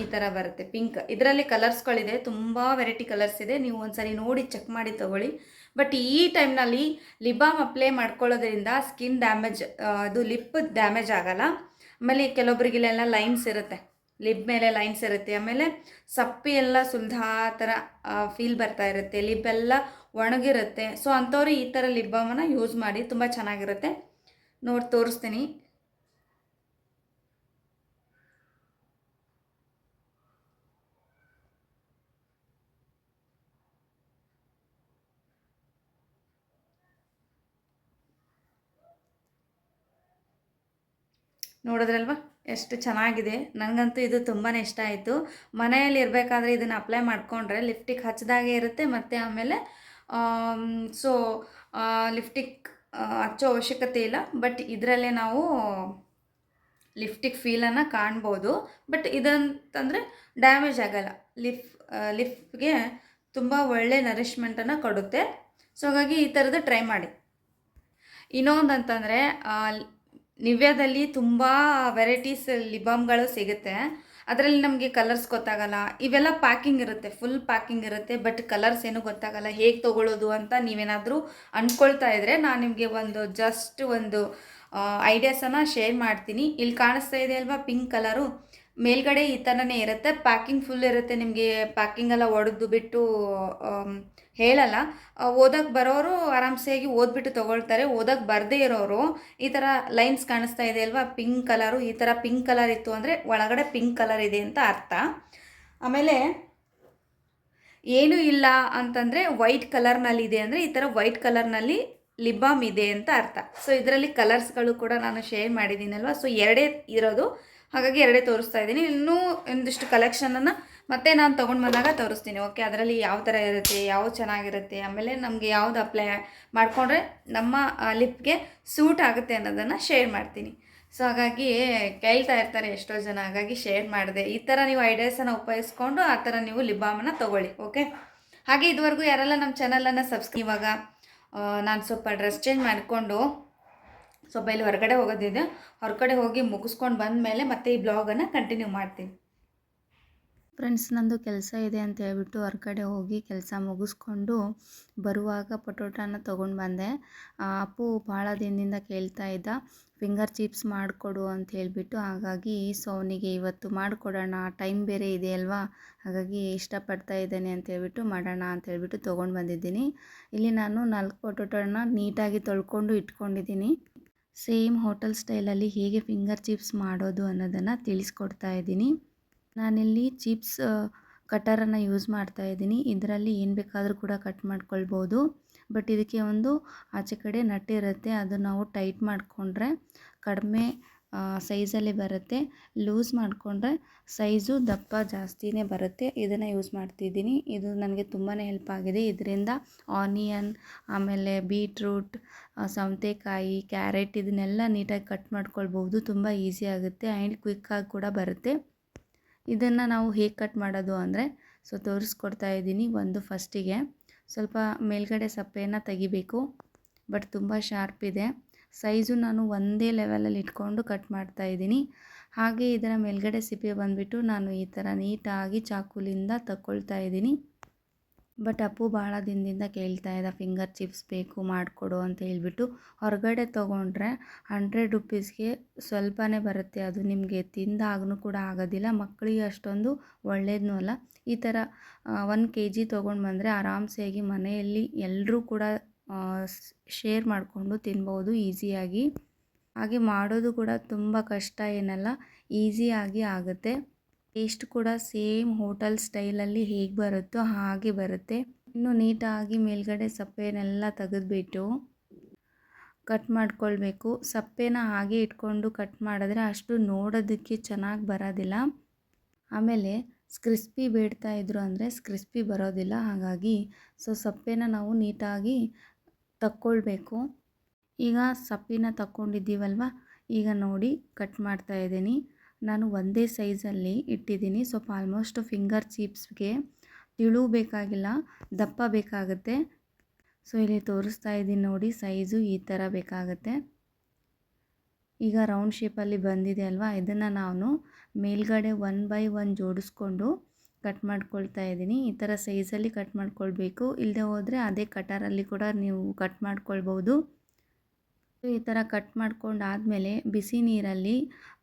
ಈ ಥರ ಬರುತ್ತೆ. ಪಿಂಕ್ ಇದರಲ್ಲಿ ಕಲರ್ಸ್ಗಳಿದೆ ತುಂಬ ವೆರೈಟಿ ಕಲರ್ಸ್ ಇದೆ. ನೀವು ಒಂದ್ಸರಿ ನೋಡಿ ಚೆಕ್ ಮಾಡಿ ತಗೊಳ್ಳಿ. ಬಟ್ ಈ ಟೈಮ್ನಲ್ಲಿ ಲಿಬಾಮ್ ಅಪ್ಲೈ ಮಾಡ್ಕೊಳ್ಳೋದ್ರಿಂದ ಸ್ಕಿನ್ ಡ್ಯಾಮೇಜ್ ಅದು ಲಿಪ್ ಡ್ಯಾಮೇಜ್ ಆಗಲ್ಲ. ಆಮೇಲೆ ಕೆಲವೊಬ್ರಿಗೆಲ್ಲ ಲೈನ್ಸ್ ಇರುತ್ತೆ. ಲಿಪ್ ಮೇಲೆ ಲೈನ್ಸ್ ಇರುತ್ತೆ. ಆಮೇಲೆ ಸಪ್ಪಿ ಎಲ್ಲ ಸುಲ್ಧಾ ಥರ ಫೀಲ್ ಬರ್ತಾ ಇರುತ್ತೆ. ಲಿಬ್ ಎಲ್ಲ ಒಣಗಿರುತ್ತೆ. ಸೊ ಅಂಥವ್ರು ಈ ಥರ ಲಿಬಾಮನ್ನು ಯೂಸ್ ಮಾಡಿ ತುಂಬ ಚೆನ್ನಾಗಿರುತ್ತೆ. ನೋಡಿ, ತೋರಿಸ್ತೀನಿ. ನೋಡಿದ್ರಲ್ವಾ? ಎಷ್ಟು ಚೆನ್ನಾಗಿದೆ. ನನಗಂತೂ ಇದು ತುಂಬಾ ಇಷ್ಟ ಆಯಿತು. ಮನೆಯಲ್ಲಿ ಇರಬೇಕಾದ್ರೆ ಇದನ್ನು ಅಪ್ಲೈ ಮಾಡಿಕೊಂಡ್ರೆ ಲಿಫ್ಟಿಗೆ ಹಚ್ಚಿದಾಗೆ ಇರುತ್ತೆ, ಮತ್ತು ಆಮೇಲೆ ಸೊ ಲಿಫ್ಟಿಕ್ ಹಚ್ಚೋ ಅವಶ್ಯಕತೆ ಇಲ್ಲ. ಬಟ್ ಇದರಲ್ಲೇ ನಾವು ಲಿಫ್ಟಿಕ್ ಫೀಲನ್ನು ಕಾಣ್ಬೋದು. ಬಟ್ ಇದಂತಂದರೆ ಡ್ಯಾಮೇಜ್ ಆಗಲ್ಲ. ಲಿಫ್ ಲಿಫ್ಟ್ಗೆ ತುಂಬ ಒಳ್ಳೆ ನರಿಷ್ಮೆಂಟನ್ನು ಕೊಡುತ್ತೆ. ಸೊ ಹಾಗಾಗಿ ಈ ಥರದ್ದು ಟ್ರೈ ಮಾಡಿ. ಇನ್ನೊಂದು ಅಂತಂದರೆ ನಿವ್ಯದಲ್ಲಿ ತುಂಬ ವೆರೈಟೀಸ್ ಲಿಬಾಮ್ಗಳು ಸಿಗುತ್ತೆ. ಅದರಲ್ಲಿ ನಮಗೆ ಕಲರ್ಸ್ ಗೊತ್ತಾಗಲ್ಲ. ಇವೆಲ್ಲ ಪ್ಯಾಕಿಂಗ್ ಇರುತ್ತೆ ಫುಲ್ ಪ್ಯಾಕಿಂಗ್ ಇರುತ್ತೆ ಬಟ್ ಕಲರ್ಸ್ ಏನೂ ಗೊತ್ತಾಗಲ್ಲ. ಹೇಗೆ ತೊಗೊಳ್ಳೋದು ಅಂತ ನೀವೇನಾದರೂ ಅಂದ್ಕೊಳ್ತಾ ಇದ್ದರೆ ನಾನು ನಿಮಗೆ ಒಂದು ಜಸ್ಟ್ ಒಂದು ಐಡಿಯಾಸನ್ನು ಶೇರ್ ಮಾಡ್ತೀನಿ. ಇಲ್ಲಿ ಕಾಣಿಸ್ತಾ ಇದೆ ಅಲ್ವಾ ಪಿಂಕ್ ಕಲರು ಮೇಲ್ಗಡೆ ಈ ಥರನೇ ಇರುತ್ತೆ. ಪ್ಯಾಕಿಂಗ್ ಫುಲ್ ಇರುತ್ತೆ ನಿಮಗೆ. ಪ್ಯಾಕಿಂಗೆಲ್ಲ ಒಡೆದು ಬಿಟ್ಟು ಹೇಳಲ್ಲ. ಓದಕ್ಕೆ ಬರೋರು ಆರಾಮ್ಸೆಯಾಗಿ ಓದ್ಬಿಟ್ಟು ತೊಗೊಳ್ತಾರೆ. ಓದಕ್ಕೆ ಬರದೇ ಇರೋರು ಈ ಥರ ಲೈನ್ಸ್ ಕಾಣಿಸ್ತಾ ಇದೆ ಅಲ್ವಾ? ಪಿಂಕ್ ಕಲರು, ಈ ಥರ ಪಿಂಕ್ ಕಲರ್ ಇತ್ತು ಅಂದರೆ ಒಳಗಡೆ ಪಿಂಕ್ ಕಲರ್ ಇದೆ ಅಂತ ಅರ್ಥ. ಆಮೇಲೆ ಏನೂ ಇಲ್ಲ ಅಂತಂದರೆ ವೈಟ್ ಕಲರ್ನಲ್ಲಿ ಇದೆ ಅಂದರೆ ಈ ಥರ ವೈಟ್ ಕಲರ್ನಲ್ಲಿ ಲಿಬಾಮ್ ಇದೆ ಅಂತ ಅರ್ಥ. ಸೊ ಇದರಲ್ಲಿ ಕಲರ್ಸ್ಗಳು ಕೂಡ ನಾನು ಶೇರ್ ಮಾಡಿದ್ದೀನಲ್ವ ಸೊ ಎರಡೇ ಇರೋದು. ಹಾಗಾಗಿ ಎರಡೇ ತೋರಿಸ್ತಾ ಇದ್ದೀನಿ. ಇನ್ನೂ ಒಂದಿಷ್ಟು ಕಲೆಕ್ಷನನ್ನು ಮತ್ತೆ ನಾನು ತೊಗೊಂಡು ಬಂದಾಗ ತೋರಿಸ್ತೀನಿ. ಓಕೆ ಅದರಲ್ಲಿ ಯಾವ ಥರ ಇರುತ್ತೆ, ಯಾವ ಚೆನ್ನಾಗಿರುತ್ತೆ, ಆಮೇಲೆ ನಮಗೆ ಯಾವ್ದು ಅಪ್ಲೈ ಮಾಡಿಕೊಂಡ್ರೆ ನಮ್ಮ ಲಿಪ್ಗೆ ಸೂಟ್ ಆಗುತ್ತೆ ಅನ್ನೋದನ್ನು ಶೇರ್ ಮಾಡ್ತೀನಿ. ಸೊ ಹಾಗಾಗಿ ಕೇಳ್ತಾ ಇರ್ತಾರೆ ಎಷ್ಟೋ ಜನ, ಹಾಗಾಗಿ ಶೇರ್ ಮಾಡಿದೆ. ಈ ಥರ ನೀವು ಐಡಿಯಾಸನ್ನು ಉಪಯೋಗಿಸ್ಕೊಂಡು ಆ ಥರ ನೀವು ಲಿಬಾಮನ್ನು ತೊಗೊಳ್ಳಿ ಓಕೆ ಹಾಗೆ ಇದುವರೆಗೂ ಯಾರೆಲ್ಲ ನಮ್ಮ ಚಾನಲನ್ನು ಸಬ್ಸ್ಕ್ರೈಬ್ ಇವಾಗ ನಾನು ಸ್ವಲ್ಪ ಡ್ರೆಸ್ ಚೇಂಜ್ ಮಾಡಿಕೊಂಡು ಸ್ವಲ್ಪ ಇಲ್ಲಿ ಹೊರಗಡೆ ಹೋಗೋದಿದೆ. ಹೊರಗಡೆ ಹೋಗಿ ಮುಗಿಸ್ಕೊಂಡು ಬಂದಮೇಲೆ ಮತ್ತೆ ಈ ಬ್ಲಾಗನ್ನು ಕಂಟಿನ್ಯೂ ಮಾಡ್ತೀನಿ. ಫ್ರೆಂಡ್ಸ್, ನಂದು ಕೆಲಸ ಇದೆ ಅಂತ ಹೇಳ್ಬಿಟ್ಟು ಹೊರಗಡೆ ಹೋಗಿ ಕೆಲಸ ಮುಗಿಸ್ಕೊಂಡು ಬರುವಾಗ ಪಟೋಟನ ತೊಗೊಂಡು ಬಂದೆ. ಅಪ್ಪು ಭಾಳ ದಿನದಿಂದ ಕೇಳ್ತಾ ಇದ್ದ, ಫಿಂಗರ್ ಚಿಪ್ಸ್ ಮಾಡಿಕೊಡು ಅಂತ ಹೇಳಿಬಿಟ್ಟು, ಹಾಗಾಗಿ ಸೊ ಅವನಿಗೆ ಇವತ್ತು ಮಾಡಿಕೊಡೋಣ, ಟೈಮ್ ಬೇರೆ ಇದೆ ಅಲ್ವಾ, ಹಾಗಾಗಿ ಇಷ್ಟಪಡ್ತಾ ಇದ್ದಾನೆ ಅಂತ ಹೇಳ್ಬಿಟ್ಟು, ಮಾಡೋಣ ಅಂತ ಹೇಳ್ಬಿಟ್ಟು ತೊಗೊಂಡು ಬಂದಿದ್ದೀನಿ. ಇಲ್ಲಿ ನಾನು ನಾಲ್ಕು ಪಟೋಟೋನ ನೀಟಾಗಿ ತೊಳ್ಕೊಂಡು ಇಟ್ಕೊಂಡಿದ್ದೀನಿ. ಸೇಮ್ ಹೋಟೆಲ್ ಸ್ಟೈಲಲ್ಲಿ ಹೇಗೆ ಫಿಂಗರ್ ಚಿಪ್ಸ್ ಮಾಡೋದು ಅನ್ನೋದನ್ನು ತಿಳಿಸ್ಕೊಡ್ತಾ ಇದ್ದೀನಿ. ನಾನಿಲ್ಲಿ ಚಿಪ್ಸ್ ಕಟರನ್ನು ಯೂಸ್ ಮಾಡ್ತಾ ಇದ್ದೀನಿ. ಇದರಲ್ಲಿ ಏನು ಬೇಕಾದರೂ ಕೂಡ ಕಟ್ ಮಾಡ್ಕೊಳ್ಬೋದು. ಬಟ್ ಇದಕ್ಕೆ ಒಂದು ಆಚೆ ಕಡೆ ನಟ್ಟಿರುತ್ತೆ ಅದು ನಾವು ಟೈಟ್ ಮಾಡಿಕೊಂಡ್ರೆ ಕಡಿಮೆ ಸೈಜಲ್ಲಿ ಬರುತ್ತೆ. ಲೂಸ್ ಮಾಡಿಕೊಂಡ್ರೆ ಸೈಜು ದಪ್ಪ ಜಾಸ್ತಿನೇ ಬರುತ್ತೆ. ಇದನ್ನು ಯೂಸ್ ಮಾಡ್ತಿದ್ದೀನಿ. ಇದು ನನಗೆ ತುಂಬಾ ಹೆಲ್ಪ್ ಆಗಿದೆ. ಇದರಿಂದ ಆನಿಯನ್, ಆಮೇಲೆ ಬೀಟ್ರೂಟ್ ಸೌತೆಕಾಯಿ, ಕ್ಯಾರೆಟ್ ಇದನ್ನೆಲ್ಲ ನೀಟಾಗಿ ಕಟ್ ಮಾಡ್ಕೊಳ್ಬೋದು. ತುಂಬ ಈಸಿ ಆಗುತ್ತೆ. ಆ್ಯಂಡ್ ಕ್ವಿಕ್ಕಾಗಿ ಕೂಡ ಬರುತ್ತೆ. ಇದನ್ನು ನಾವು ಹೇಗೆ ಕಟ್ ಮಾಡೋದು ಅಂದರೆ, ಸೊ ತೋರಿಸ್ಕೊಡ್ತಾ ಇದ್ದೀನಿ ಒಂದು ಫಸ್ಟಿಗೆ. ಸ್ವಲ್ಪ ಮೇಲ್ಗಡೆ ಸಪ್ಪೆಯನ್ನು ತೆಗಿಬೇಕು, ಬಟ್ ತುಂಬ ಶಾರ್ಪ್ ಇದೆ. ಸೈಜು ನಾನು ಒಂದೇ ಲೆವೆಲಲ್ಲಿ ಇಟ್ಕೊಂಡು ಕಟ್ ಮಾಡ್ತಾ ಇದ್ದೀನಿ. ಹಾಗೆ ಇದರ ಮೇಲ್ಗಡೆ ಸಿಪ್ಪೆ ಬಂದುಬಿಟ್ಟು ನಾನು ಈ ಥರ ನೀಟಾಗಿ ಚಾಕುಲಿಂದ ತಗೊಳ್ತಾ ಇದ್ದೀನಿ. ಬಟ್ ಅಪ್ಪು ಭಾಳ ದಿನದಿಂದ ಕೇಳ್ತಾ ಇದ್ದ ಫಿಂಗರ್ ಚಿಪ್ಸ್ ಬೇಕು ಮಾಡಿಕೊಡು ಅಂತ ಹೇಳ್ಬಿಟ್ಟು ಹೊರಗಡೆ ತೊಗೊಂಡ್ರೆ ಹಂಡ್ರೆಡ್ ರುಪೀಸ್ಗೆ ಸ್ವಲ್ಪನೇ ಬರುತ್ತೆ. ಅದು ನಿಮಗೆ ತಿಂದಾಗೂ ಕೂಡ ಆಗೋದಿಲ್ಲ ಮಕ್ಕಳಿಗೆ ಅಷ್ಟೊಂದು ಒಳ್ಳೇದೂ ಅಲ್ಲ. ಈ ಥರ ಒನ್ ಕೆ ಜಿ ತೊಗೊಂಡು ಬಂದರೆ ಆರಾಮ್ಸೆಯಾಗಿ ಮನೆಯಲ್ಲಿ ಎಲ್ಲರೂ ಕೂಡ ಶೇರ್ ಮಾಡಿಕೊಂಡು ತಿನ್ಬೋದು ಈಸಿಯಾಗಿ. ಹಾಗೆ ಮಾಡೋದು ಕೂಡ ತುಂಬ ಕಷ್ಟ ಏನಲ್ಲ, ಈಸಿಯಾಗಿ ಆಗುತ್ತೆ. ಟೇಸ್ಟ್ ಕೂಡ ಸೇಮ್ ಹೋಟೆಲ್ ಸ್ಟೈಲಲ್ಲಿ ಹೇಗೆ ಬರುತ್ತೋ ಹಾಗೆ ಬರುತ್ತೆ. ಇನ್ನು ನೀಟಾಗಿ ಮೇಲ್ಗಡೆ ಸಪ್ಪೆನೆಲ್ಲ ತೆಗೆದುಬಿಟ್ಟು ಕಟ್ ಮಾಡ್ಕೊಳ್ಬೇಕು. ಸಪ್ಪೆನ ಹಾಗೆ ಇಟ್ಕೊಂಡು ಕಟ್ ಮಾಡಿದ್ರೆ ಅಷ್ಟು ನೋಡೋದಕ್ಕೆ ಚೆನ್ನಾಗಿ ಬರೋದಿಲ್ಲ. ಆಮೇಲೆ ಸ್ಕ್ರಿಸ್ಪಿ ಬೇಡ್ತಾ ಇದ್ರು ಅಂದರೆ ಸ್ಕ್ರಿಸ್ಪಿ ಬರೋದಿಲ್ಲ. ಹಾಗಾಗಿ ಸೊ ಸಪ್ಪೆನ ನಾವು ನೀಟಾಗಿ ತಕ್ಕೊಳ್ಬೇಕು. ಈಗ ಸಪ್ಪಿನ ತಕ್ಕೊಂಡಿದ್ದೀವಲ್ವ? ಈಗ ನೋಡಿ ಕಟ್ ಮಾಡ್ತಾ ಇದ್ದೀನಿ. ನಾನು ಒಂದೇ ಸೈಜಲ್ಲಿ ಇಟ್ಟಿದ್ದೀನಿ. ಸ್ವಲ್ಪ ಆಲ್ಮೋಸ್ಟ್ ಫಿಂಗರ್ ಚಿಪ್ಸ್ಗೆ ತಿಳು ಬೇಕಾಗಿಲ್ಲ, ದಪ್ಪ ಬೇಕಾಗುತ್ತೆ. ಸೊ, ಇಲ್ಲಿ ತೋರಿಸ್ತಾ ಇದ್ದೀನಿ ನೋಡಿ, ಸೈಜು ಈ ಥರ ಬೇಕಾಗುತ್ತೆ. ಈಗ ರೌಂಡ್ ಶೇಪಲ್ಲಿ ಬಂದಿದೆ ಅಲ್ವಾ? ಇದನ್ನು ನಾನು ಮೇಲ್ಗಡೆ ಒನ್ ಬೈ ಒನ್ ಜೋಡಿಸ್ಕೊಂಡು ಕಟ್ ಮಾಡ್ಕೊಳ್ತಾ ಇದ್ದೀನಿ. ಈ ಥರ ಸೈಜಲ್ಲಿ ಕಟ್ ಮಾಡ್ಕೊಳ್ಬೇಕು. ಇಲ್ಲದೆ ಹೋದರೆ ಅದೇ ಕಟರಲ್ಲಿ ಕೂಡ ನೀವು ಕಟ್ ಮಾಡ್ಕೊಳ್ಬೋದು. ಈ ಥರ ಕಟ್ ಮಾಡ್ಕೊಂಡಾದಮೇಲೆ ಬಿಸಿ ನೀರಲ್ಲಿ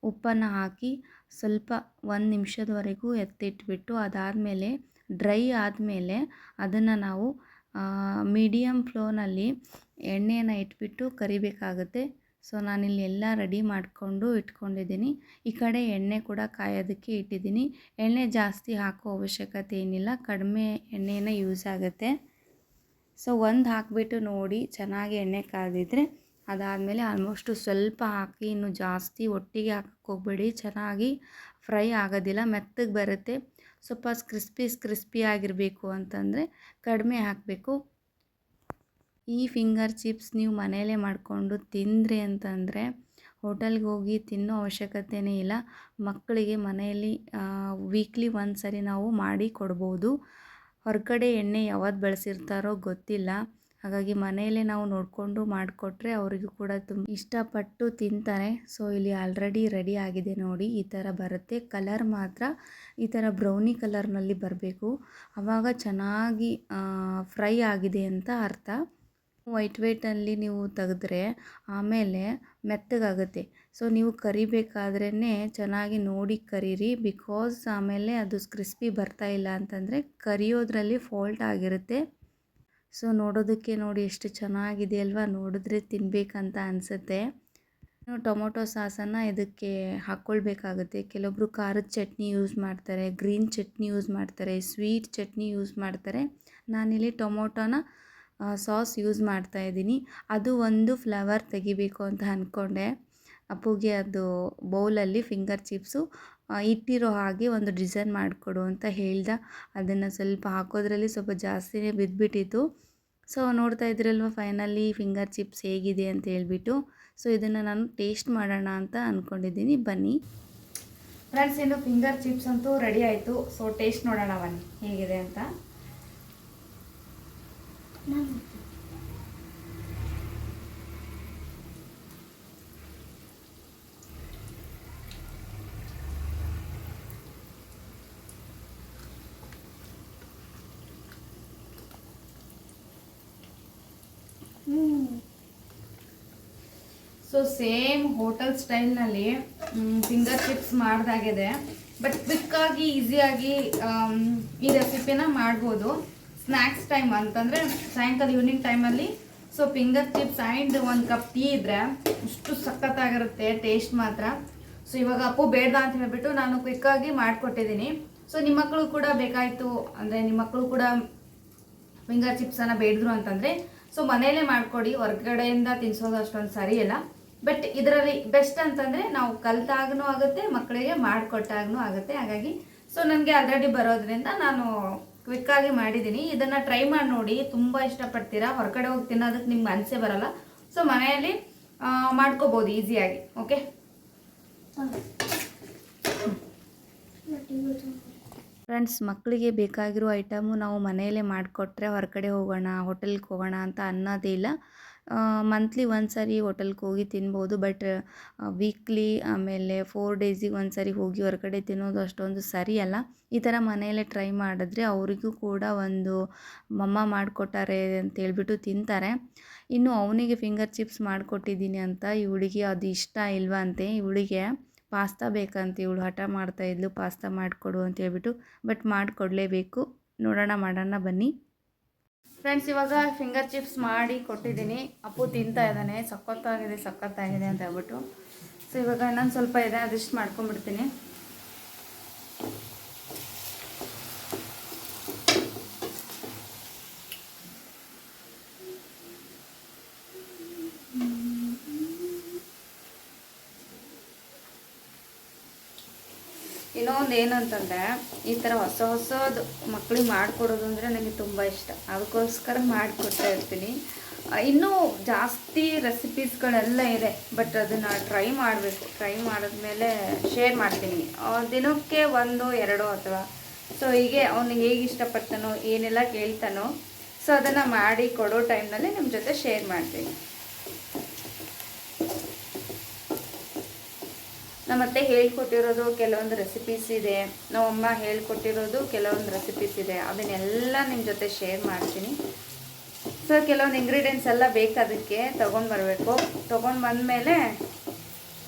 ಉಪ್ಪನ್ನು ಹಾಕಿ ಸ್ವಲ್ಪ ಒಂದು ನಿಮಿಷದವರೆಗೂ ಎತ್ತಿಟ್ಬಿಟ್ಟು ಅದಾದಮೇಲೆ ಡ್ರೈ ಆದಮೇಲೆ ಅದನ್ನು ನಾವು ಮೀಡಿಯಮ್ ಫ್ಲೋನಲ್ಲಿ ಎಣ್ಣೆಯನ್ನು ಇಟ್ಬಿಟ್ಟು ಕರಿಬೇಕಾಗುತ್ತೆ. ಸೊ, ನಾನಿಲ್ಲಿ ಎಲ್ಲ ರೆಡಿ ಮಾಡಿಕೊಂಡು ಇಟ್ಕೊಂಡಿದ್ದೀನಿ. ಈ ಕಡೆ ಎಣ್ಣೆ ಕೂಡ ಕಾಯೋದಕ್ಕೆ ಇಟ್ಟಿದ್ದೀನಿ. ಎಣ್ಣೆ ಜಾಸ್ತಿ ಹಾಕೋ ಅವಶ್ಯಕತೆ ಏನಿಲ್ಲ, ಕಡಿಮೆ ಎಣ್ಣೆನ ಯೂಸ್ ಆಗುತ್ತೆ. ಸೊ, ಒಂದು ಹಾಕಿಬಿಟ್ಟು ನೋಡಿ, ಚೆನ್ನಾಗಿ ಎಣ್ಣೆ ಕಾದಿದ್ರೆ ಅದಾದಮೇಲೆ ಆಲ್ಮೋಸ್ಟು ಸ್ವಲ್ಪ ಹಾಕಿ ಇನ್ನು ಜಾಸ್ತಿ ಒಟ್ಟಿಗೆ ಹಾಕಕ್ಕೆ ಹೋಗಬೇಡಿ. ಚೆನ್ನಾಗಿ ಫ್ರೈ ಆಗೋದಿಲ್ಲ, ಮೆತ್ತಗೆ ಬರುತ್ತೆ. ಸ್ವಲ್ಪ ಕ್ರಿಸ್ಪಿ ಕ್ರಿಸ್ಪಿ ಆಗಿರಬೇಕು ಅಂತಂದರೆ ಕಡಿಮೆ ಹಾಕಬೇಕು. ಈ ಫಿಂಗರ್ ಚಿಪ್ಸ್ ನೀವು ಮನೆಯಲ್ಲೇ ಮಾಡಿಕೊಂಡು ತಿಂದ್ರಿ ಅಂತಂದರೆ ಹೋಟೆಲ್ಗೆ ಹೋಗಿ ತಿನ್ನೋ ಅವಶ್ಯಕತೆಯೇ ಇಲ್ಲ. ಮಕ್ಕಳಿಗೆ ಮನೆಯಲ್ಲಿ ವೀಕ್ಲಿ ಒಂದು ಸರಿ ನಾವು ಮಾಡಿ ಕೊಡ್ಬೋದು. ಹೊರಗಡೆ ಎಣ್ಣೆ ಯಾವತ್ತು ಬಳಸಿರ್ತಾರೋ ಗೊತ್ತಿಲ್ಲ. ಹಾಗಾಗಿ ಮನೆಯಲ್ಲೇ ನಾವು ನೋಡಿಕೊಂಡು ಮಾಡಿಕೊಟ್ರೆ ಅವರಿಗೂ ಕೂಡ ತುಂಬ ಇಷ್ಟಪಟ್ಟು ತಿಂತಾರೆ. ಸೊ, ಇಲ್ಲಿ ಆಲ್ರೆಡಿ ರೆಡಿ ಆಗಿದೆ ನೋಡಿ, ಈ ಥರ ಬರುತ್ತೆ. ಕಲರ್ ಮಾತ್ರ ಈ ಥರ ಬ್ರೌನಿ ಕಲರ್ನಲ್ಲಿ ಬರಬೇಕು. ಆವಾಗ ಚೆನ್ನಾಗಿ ಫ್ರೈ ಆಗಿದೆ ಅಂತ ಅರ್ಥ. ವೈಟ್ ವೈಟಲ್ಲಿ ನೀವು ತೆಗೆದ್ರೆ ಆಮೇಲೆ ಮೆತ್ತಗಾಗುತ್ತೆ. ಸೊ ನೀವು ಕರಿಬೇಕಾದ್ರೇ ಚೆನ್ನಾಗಿ ನೋಡಿ ಕರೀರಿ. ಬಿಕಾಸ್ ಆಮೇಲೆ ಅದು ಕ್ರಿಸ್ಪಿ ಬರ್ತಾ ಇಲ್ಲ ಅಂತಂದರೆ ಕರಿಯೋದ್ರಲ್ಲಿ ಫಾಲ್ಟ್ ಆಗಿರುತ್ತೆ. ಸೊ ನೋಡೋದಕ್ಕೆ ನೋಡಿ ಎಷ್ಟು ಚೆನ್ನಾಗಿದೆ ಅಲ್ವಾ ನೋಡಿದ್ರೆ ತಿನ್ನಬೇಕಂತ ಅನಿಸುತ್ತೆ. ಟೊಮೊಟೊ ಸಾಸನ್ನು ಇದಕ್ಕೆ ಹಾಕ್ಕೊಳ್ಬೇಕಾಗುತ್ತೆ. ಕೆಲವೊಬ್ರು ಖಾರದ ಚಟ್ನಿ ಯೂಸ್ ಮಾಡ್ತಾರೆ, ಗ್ರೀನ್ ಚಟ್ನಿ ಯೂಸ್ ಮಾಡ್ತಾರೆ, ಸ್ವೀಟ್ ಚಟ್ನಿ ಯೂಸ್ ಮಾಡ್ತಾರೆ. ನಾನಿಲ್ಲಿ ಟೊಮೊಟೊನ ಸಾಸ್ ಯೂಸ್ ಮಾಡ್ತಾ ಇದ್ದೀನಿ. ಅದು ಒಂದು ಫ್ಲವರ್ ತೆಗಿಬೇಕು ಅಂತ ಅಂದ್ಕೊಂಡೆ ಅಪ್ಪುಗೆ ಅದು ಬೌಲಲ್ಲಿ ಫಿಂಗರ್ ಚಿಪ್ಸು ಇಟ್ಟಿರೋ ಹಾಗೆ ಒಂದು ಡಿಸೈನ್ ಮಾಡಿಕೊಡು ಅಂತ ಹೇಳ್ದ. ಅದನ್ನು ಸ್ವಲ್ಪ ಹಾಕೋದ್ರಲ್ಲಿ ಸ್ವಲ್ಪ ಜಾಸ್ತಿನೇ ಬಿದ್ದುಬಿಟ್ಟಿತ್ತು ಸೊ ನೋಡ್ತಾ ಇದ್ರಲ್ವ ಫೈನಲಿ ಫಿಂಗರ್ ಚಿಪ್ಸ್ ಹೇಗಿದೆ ಅಂತ ಹೇಳ್ಬಿಟ್ಟು. ಸೊ ಇದನ್ನು ನಾನು ಟೇಸ್ಟ್ ಮಾಡೋಣ ಅಂತ ಅಂದ್ಕೊಂಡಿದ್ದೀನಿ ಬನ್ನಿ. ಫ್ರೆಂಡ್ಸ್ ಇನ್ನು ಫಿಂಗರ್ ಚಿಪ್ಸ್ ಅಂತೂ ರೆಡಿ ಆಯಿತು. ಸೊ ಟೇಸ್ಟ್ ನೋಡೋಣ ಬನ್ನಿ. ಹೇಗಿದೆ ಅಂತ. ಸೊ ಸೇಮ್ ಹೋಟೆಲ್ ಸ್ಟೈಲ್ನಲ್ಲಿ ಫಿಂಗರ್ ಚಿಪ್ಸ್ ಮಾಡ್ದಾಗಿದೆ. ಬಟ್ ಕ್ವಿಕ್ಕಾಗಿ ಈಸಿಯಾಗಿ ಈ ರೆಸಿಪಿನ ಮಾಡ್ಬೋದು. ಸ್ನ್ಯಾಕ್ಸ್ ಟೈಮ್ ಅಂತಂದರೆ, ಸಾಯಂಕಾಲ ಈವ್ನಿಂಗ್ ಟೈಮಲ್ಲಿ ಸೊ ಫಿಂಗರ್ ಚಿಪ್ಸ್ ಆ್ಯಂಡ್ ಒಂದು ಕಪ್ ಟೀ ಇದ್ದರೆ ಇಷ್ಟು ಸಖತ್ತಾಗಿರುತ್ತೆ ಟೇಸ್ಟ್ ಮಾತ್ರ. ಸೊ ಇವಾಗ ಅಪ್ಪು ಬೇಡ ಅಂತ ಹೇಳಿಬಿಟ್ಟು ನಾನು ಕ್ವಿಕ್ಕಾಗಿ ಮಾಡಿಕೊಟ್ಟಿದ್ದೀನಿ. ಸೊ ನಿಮ್ಮ ಮಕ್ಕಳು ಕೂಡ ಬೇಕಾಯಿತು. ಅಂದರೆ ನಿಮ್ಮ ಮಕ್ಕಳು ಕೂಡ ಫಿಂಗರ್ ಚಿಪ್ಸನ್ನು ಬೇಡಿದ್ರು ಅಂತಂದರೆ ಸೊ ಮನೆಯಲ್ಲೇ ಮಾಡಿಕೊಡಿ. ಹೊರಗಡೆಯಿಂದ ತಿನ್ಸೋದು ಅಷ್ಟೊಂದು ಸರಿಯಲ್ಲ ಬಟ್ ಇದರಲ್ಲಿ ಬೆಸ್ಟ್ ಅಂತಂದರೆ ನಾವು ಕಲ್ತಾಗೂ ಆಗುತ್ತೆ ಮಕ್ಕಳಿಗೆ ಮಾಡಿಕೊಟ್ಟಾಗೂ ಆಗುತ್ತೆ. ಹಾಗಾಗಿ ಸೊ ನನಗೆ ಆಲ್ರೆಡಿ ಬರೋದ್ರಿಂದ ನಾನು ಕ್ವಿಕ್ಕಾಗಿ ಮಾಡಿದ್ದೀನಿ ಇದನ್ನು ಟ್ರೈ ಮಾಡಿ ನೋಡಿ, ತುಂಬ ಇಷ್ಟಪಡ್ತೀರಾ? ಹೊರಗಡೆ ಹೋಗಿ ತಿನ್ನೋದಕ್ಕೆ ನಿಮ್ಗೆ ಮನಸ್ಸೇ ಬರಲ್ಲ. ಸೊ ಮನೆಯಲ್ಲಿ ಮಾಡ್ಕೋಬೋದು ಈಸಿಯಾಗಿ ಓಕೆ ಫ್ರೆಂಡ್ಸ್ ಮಕ್ಕಳಿಗೆ ಬೇಕಾಗಿರೋ ಐಟಮು ನಾವು ಮನೆಯಲ್ಲೇ ಮಾಡಿಕೊಟ್ರೆ ಹೊರಗಡೆ ಹೋಗೋಣ ಹೋಟೆಲ್ಗೆ ಹೋಗೋಣ ಅಂತ ಅನ್ನೋದೇ ಇಲ್ಲ. ಮಂತ್ಲಿ ಒಂದು ಸರಿ ಹೋಟೆಲ್ಗೆ ಹೋಗಿ ತಿನ್ಬೋದು ಬಟ್ ವೀಕ್ಲಿ ಆಮೇಲೆ ಫೋರ್ ಡೇಸಿಗೆ ಒಂದು ಸರಿ ಹೋಗಿ ಹೊರಗಡೆ ತಿನ್ನೋದು ಅಷ್ಟೊಂದು ಸರಿಯಲ್ಲ ಈ ಥರ ಮನೆಯಲ್ಲೇ ಟ್ರೈ ಮಾಡಿದ್ರೆ ಅವರಿಗೂ ಕೂಡ ಒಂದು ಮಮ್ಮ ಮಾಡಿಕೊಟ್ಟಾರೆ ಅಂತ ಹೇಳ್ಬಿಟ್ಟು ತಿಂತಾರೆ. ಇನ್ನು ಅವನಿಗೆ ಫಿಂಗರ್ ಚಿಪ್ಸ್ ಮಾಡಿಕೊಟ್ಟಿದ್ದೀನಿ ಅಂತ ಇವಳಿಗೆ ಅದು ಇಷ್ಟ ಇಲ್ವಂತೆ ಇವಳಿಗೆ ಪಾಸ್ತಾ ಬೇಕಂತ, ಇವಳು ಹಠ ಮಾಡ್ತಾ ಇದ್ಲು, ಪಾಸ್ತಾ ಮಾಡಿಕೊಡು ಅಂತ ಹೇಳ್ಬಿಟ್ಟು ಬಟ್ ಮಾಡಿಕೊಡ್ಲೇಬೇಕು. ನೋಡೋಣ ಮಾಡೋಣ ಬನ್ನಿ. ಫ್ರೆಂಡ್ಸ್ ಇವಾಗ ಫಿಂಗರ್ ಚಿಪ್ಸ್ ಮಾಡಿ ಕೊಟ್ಟಿದ್ದೀನಿ. ಅಪ್ಪು ತಿಂತಾ ಇದ್ದಾನೆ. ಸಖತ್ತಾಗಿದೆ ಸಖತ್ತಾಗಿದೆ ಅಂತ ಹೇಳ್ಬಿಟ್ಟು. ಸೊ ಇವಾಗ ಇನ್ನೊಂದು ಸ್ವಲ್ಪ ಇದೆ ಅದಿಷ್ಟು ಮಾಡ್ಕೊಂಡ್ಬಿಡ್ತೀನಿ. ಇನ್ನೊಂದು ಏನಂತಂದರೆ ಈ ಥರ ಹೊಸ ಹೊಸದು ಮಕ್ಳಿಗೆ ಮಾಡಿಕೊಡೋದು ಅಂದರೆ ನನಗೆ ತುಂಬ ಇಷ್ಟ. ಅದಕ್ಕೋಸ್ಕರ ಮಾಡಿಕೊಡ್ತಾ ಇರ್ತೀನಿ. ಇನ್ನೂ ಜಾಸ್ತಿ ರೆಸಿಪೀಸ್ಗಳೆಲ್ಲ ಇದೆ ಬಟ್ ಅದನ್ನು ಟ್ರೈ ಮಾಡಬೇಕು. ಟ್ರೈ ಮಾಡಿದ್ಮೇಲೆ ಶೇರ್ ಮಾಡ್ತೀನಿ. ದಿನಕ್ಕೆ ಒಂದು, ಎರಡೋ ಅಥವಾ? ಸೊ ಹೀಗೆ ಅವನಿಗೆ ಹೇಗೆ ಇಷ್ಟಪಡ್ತಾನೋ, ಏನೆಲ್ಲ ಕೇಳ್ತಾನೋ ಸೊ ಅದನ್ನು ಮಾಡಿ ಕೊಡೋ ಟೈಮ್ನಲ್ಲಿ ನಿಮ್ಮ ಜೊತೆ ಶೇರ್ ಮಾಡ್ತೀನಿ. ನಮ್ಮತ್ತೆ ಹೇಳ್ಕೊಟ್ಟಿರೋದು ಕೆಲವೊಂದು ರೆಸಿಪೀಸ್ ಇದೆ. ನಮ್ಮಮ್ಮ ಹೇಳ್ಕೊಟ್ಟಿರೋದು ಕೆಲವೊಂದು ರೆಸಿಪೀಸ್ ಇದೆ. ಅದನ್ನೆಲ್ಲ ನಿಮ್ಮ ಜೊತೆ ಶೇರ್ ಮಾಡ್ತೀನಿ. ಸೊ ಕೆಲವೊಂದು ಇಂಗ್ರೀಡಿಯೆಂಟ್ಸ್ ಎಲ್ಲ ಬೇಕು ಅದಕ್ಕೆ, ತೊಗೊಂಡು ಬರಬೇಕು. ತೊಗೊಂಡು ಬಂದಮೇಲೆ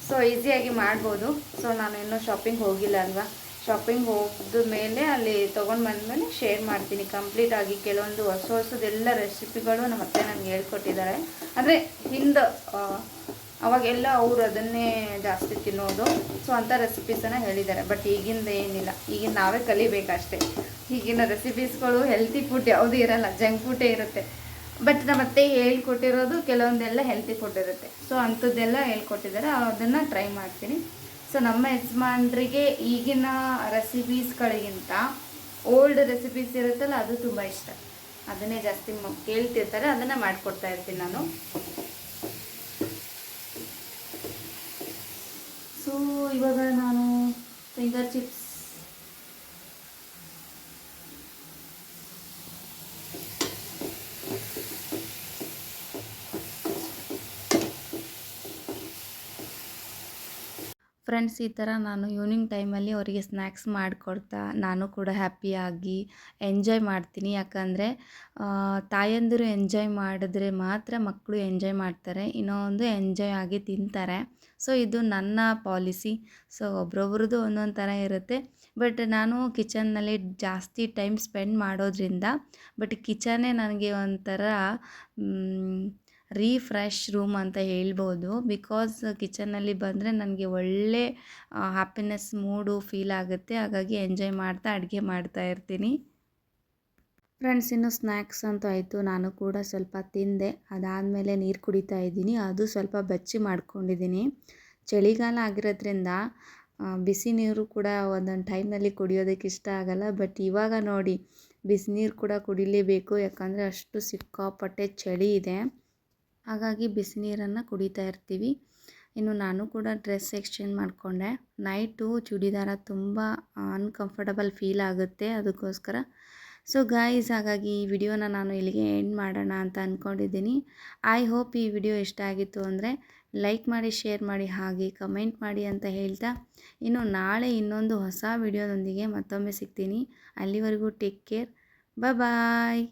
ಸೊ ಈಸಿಯಾಗಿ ಮಾಡ್ಬೋದು. ಸೊ ನಾನು ಇನ್ನೂ ಶಾಪಿಂಗ್ ಹೋಗಿಲ್ಲ ಅಲ್ವಾ? ಶಾಪಿಂಗ್ ಹೋದ ಮೇಲೆ ಅಲ್ಲಿ ತೊಗೊಂಡು ಬಂದಮೇಲೆ ಶೇರ್ ಮಾಡ್ತೀನಿ. ಕಂಪ್ಲೀಟಾಗಿ ಕೆಲವೊಂದು ಹೊಸ ಹೊಸದೆಲ್ಲ ರೆಸಿಪಿಗಳು ನಮ್ಮ ಅತ್ತೆ ನನಗೆ ಹೇಳ್ಕೊಟ್ಟಿದ್ದಾರೆ. ಅಂದರೆ, ಹಿಂದೆ ಅವಾಗೆಲ್ಲ ಅವರು ಅದನ್ನೇ ಜಾಸ್ತಿ ತಿನ್ನೋದು. ಸೊ ಅಂಥ ರೆಸಿಪೀಸನ್ನು ಹೇಳಿದ್ದಾರೆ. ಬಟ್ ಈಗಿಂದ ಏನಿಲ್ಲ. ಈಗಿನ ನಾವೇ ಕಲಿಬೇಕಷ್ಟೇ. ಈಗಿನ ರೆಸಿಪೀಸ್ಗಳು ಹೆಲ್ತಿ ಫುಡ್ ಯಾವುದೂ ಇರಲ್ಲ. ಜಂಕ್ ಫುಡ್ಡೇ ಇರುತ್ತೆ. ಬಟ್ ನಮ್ಮ ಅತ್ತೆ ಹೇಳ್ಕೊಟ್ಟಿರೋದು ಕೆಲವೊಂದೆಲ್ಲ ಹೆಲ್ತಿ ಫುಡ್ ಇರುತ್ತೆ. ಸೊ ಅಂಥದ್ದೆಲ್ಲ ಹೇಳ್ಕೊಟ್ಟಿದ್ದಾರೆ. ಅದನ್ನು ಟ್ರೈ ಮಾಡ್ತೀನಿ. ಸೊ ನಮ್ಮ ಯಜಮಾನ್ರಿಗೆ ಈಗಿನ ರೆಸಿಪೀಸ್ಗಳಿಗಿಂತ ಓಲ್ಡ್ ರೆಸಿಪೀಸ್ ಇರುತ್ತಲ್ಲ, ಅದು ತುಂಬ ಇಷ್ಟ. ಅದನ್ನೇ ಜಾಸ್ತಿ ಕೇಳ್ತಿರ್ತಾರೆ. ಅದನ್ನು ಮಾಡಿಕೊಡ್ತಾ ಇರ್ತೀನಿ ನಾನು. ಇವಾಗ ನಾನು ಫಿಂಗರ್ ಚಿಪ್ಸ್ ಫ್ರೆಂಡ್ಸ್ ಈ ಥರ ನಾನು ಈವ್ನಿಂಗ್ ಟೈಮಲ್ಲಿ ಅವರಿಗೆ ಸ್ನ್ಯಾಕ್ಸ್ ಮಾಡಿಕೊಡ್ತಾ ನಾನು ಕೂಡ ಹ್ಯಾಪಿಯಾಗಿ ಎಂಜಾಯ್ ಮಾಡ್ತೀನಿ. ಯಾಕಂದರೆ ತಾಯಂದಿರು ಎಂಜಾಯ್ ಮಾಡಿದ್ರೆ ಮಾತ್ರ ಮಕ್ಕಳು ಎಂಜಾಯ್ ಮಾಡ್ತಾರೆ, ಇನ್ನೊಂದು ಎಂಜಾಯ್ ಆಗಿ ತಿಂತಾರೆ. ಸೊ ಇದು ನನ್ನ ಪಾಲಿಸಿ ಸೊ ಒಬ್ರೊಬ್ರದ್ದು ಒಂದೊಂದು ಥರ ಇರುತ್ತೆ. ಬಟ್ ನಾನು ಕಿಚನ್ನಲ್ಲಿ ಜಾಸ್ತಿ ಟೈಮ್ ಸ್ಪೆಂಡ್ ಮಾಡೋದ್ರಿಂದ ಬಟ್ ಕಿಚನ್ನೇ ನನಗೆ ಒಂಥರ ರೀಫ್ರೆಶ್ ರೂಮ್ ಅಂತ ಹೇಳ್ಬೋದು. ಬಿಕಾಸ್ ಕಿಚನಲ್ಲಿ ಬಂದರೆ ನನಗೆ ಒಳ್ಳೆ ಹ್ಯಾಪಿನೆಸ್ ಮೂಡು ಫೀಲ್ ಆಗುತ್ತೆ. ಹಾಗಾಗಿ ಎಂಜಾಯ್ ಮಾಡ್ತಾ ಅಡುಗೆ ಮಾಡ್ತಾ ಇರ್ತೀನಿ. ಫ್ರೆಂಡ್ಸ್ ಇನ್ನು ಸ್ನ್ಯಾಕ್ಸ್ ಅಂತ ಆಯಿತು. ನಾನು ಕೂಡ ಸ್ವಲ್ಪ ತಿಂದೆ. ಅದಾದಮೇಲೆ ನೀರು ಕುಡಿತಾ ಇದ್ದೀನಿ. ಅದು ಸ್ವಲ್ಪ ಬಚ್ಚಿ ಮಾಡ್ಕೊಂಡಿದ್ದೀನಿ. ಚಳಿಗಾಲ ಆಗಿರೋದ್ರಿಂದ ಬಿಸಿ ನೀರು ಕೂಡ ಒಂದೊಂದು ಟೈಮ್ನಲ್ಲಿ ಕುಡಿಯೋದಕ್ಕೆ ಇಷ್ಟ ಆಗಲ್ಲ. ಬಟ್ ಇವಾಗ ನೋಡಿ ಬಿಸಿನೀರು ಕೂಡ ಕುಡಿಲೇಬೇಕು. ಯಾಕಂದರೆ ಅಷ್ಟು ಸಿಕ್ಕಾಪಟ್ಟೆ ಚಳಿ ಇದೆ. ಹಾಗಾಗಿ ಬಿಸಿ ನೀರನ್ನು ಕುಡಿತಾ ಇರ್ತೀವಿ. ಇನ್ನು ನಾನು ಕೂಡ ಡ್ರೆಸ್ ಎಕ್ಸ್ಚೇಂಜ್ ಮಾಡಿಕೊಂಡೆ. ನೈಟು ಚೂಡಿದಾರ ತುಂಬ ಅನ್ಕಂಫರ್ಟಬಲ್ ಫೀಲ್ ಆಗುತ್ತೆ ಅದಕ್ಕೋಸ್ಕರ. ಸೊ ಗಾಯ್ಸ್ ಹಾಗಾಗಿ ಈ ವಿಡಿಯೋನ ನಾನು ಇಲ್ಲಿಗೆ ಎಂಡ್ ಮಾಡೋಣ ಅಂತ ಅಂದ್ಕೊಂಡಿದ್ದೀನಿ ಐ ಹೋಪ್ ಈ ವಿಡಿಯೋ ಇಷ್ಟ ಆಗಿತ್ತು ಅಂದರೆ ಲೈಕ್ ಮಾಡಿ ಶೇರ್ ಮಾಡಿ, ಹಾಗೆ ಕಮೆಂಟ್ ಮಾಡಿ ಅಂತ ಹೇಳ್ತಾ. ಇನ್ನು ನಾಳೆ ಇನ್ನೊಂದು ಹೊಸ ವಿಡಿಯೋದೊಂದಿಗೆ ಮತ್ತೊಮ್ಮೆ ಸಿಗ್ತೀನಿ. ಅಲ್ಲಿವರೆಗೂ ಟೇಕ್ ಕೇರ್ ಬಾಯ್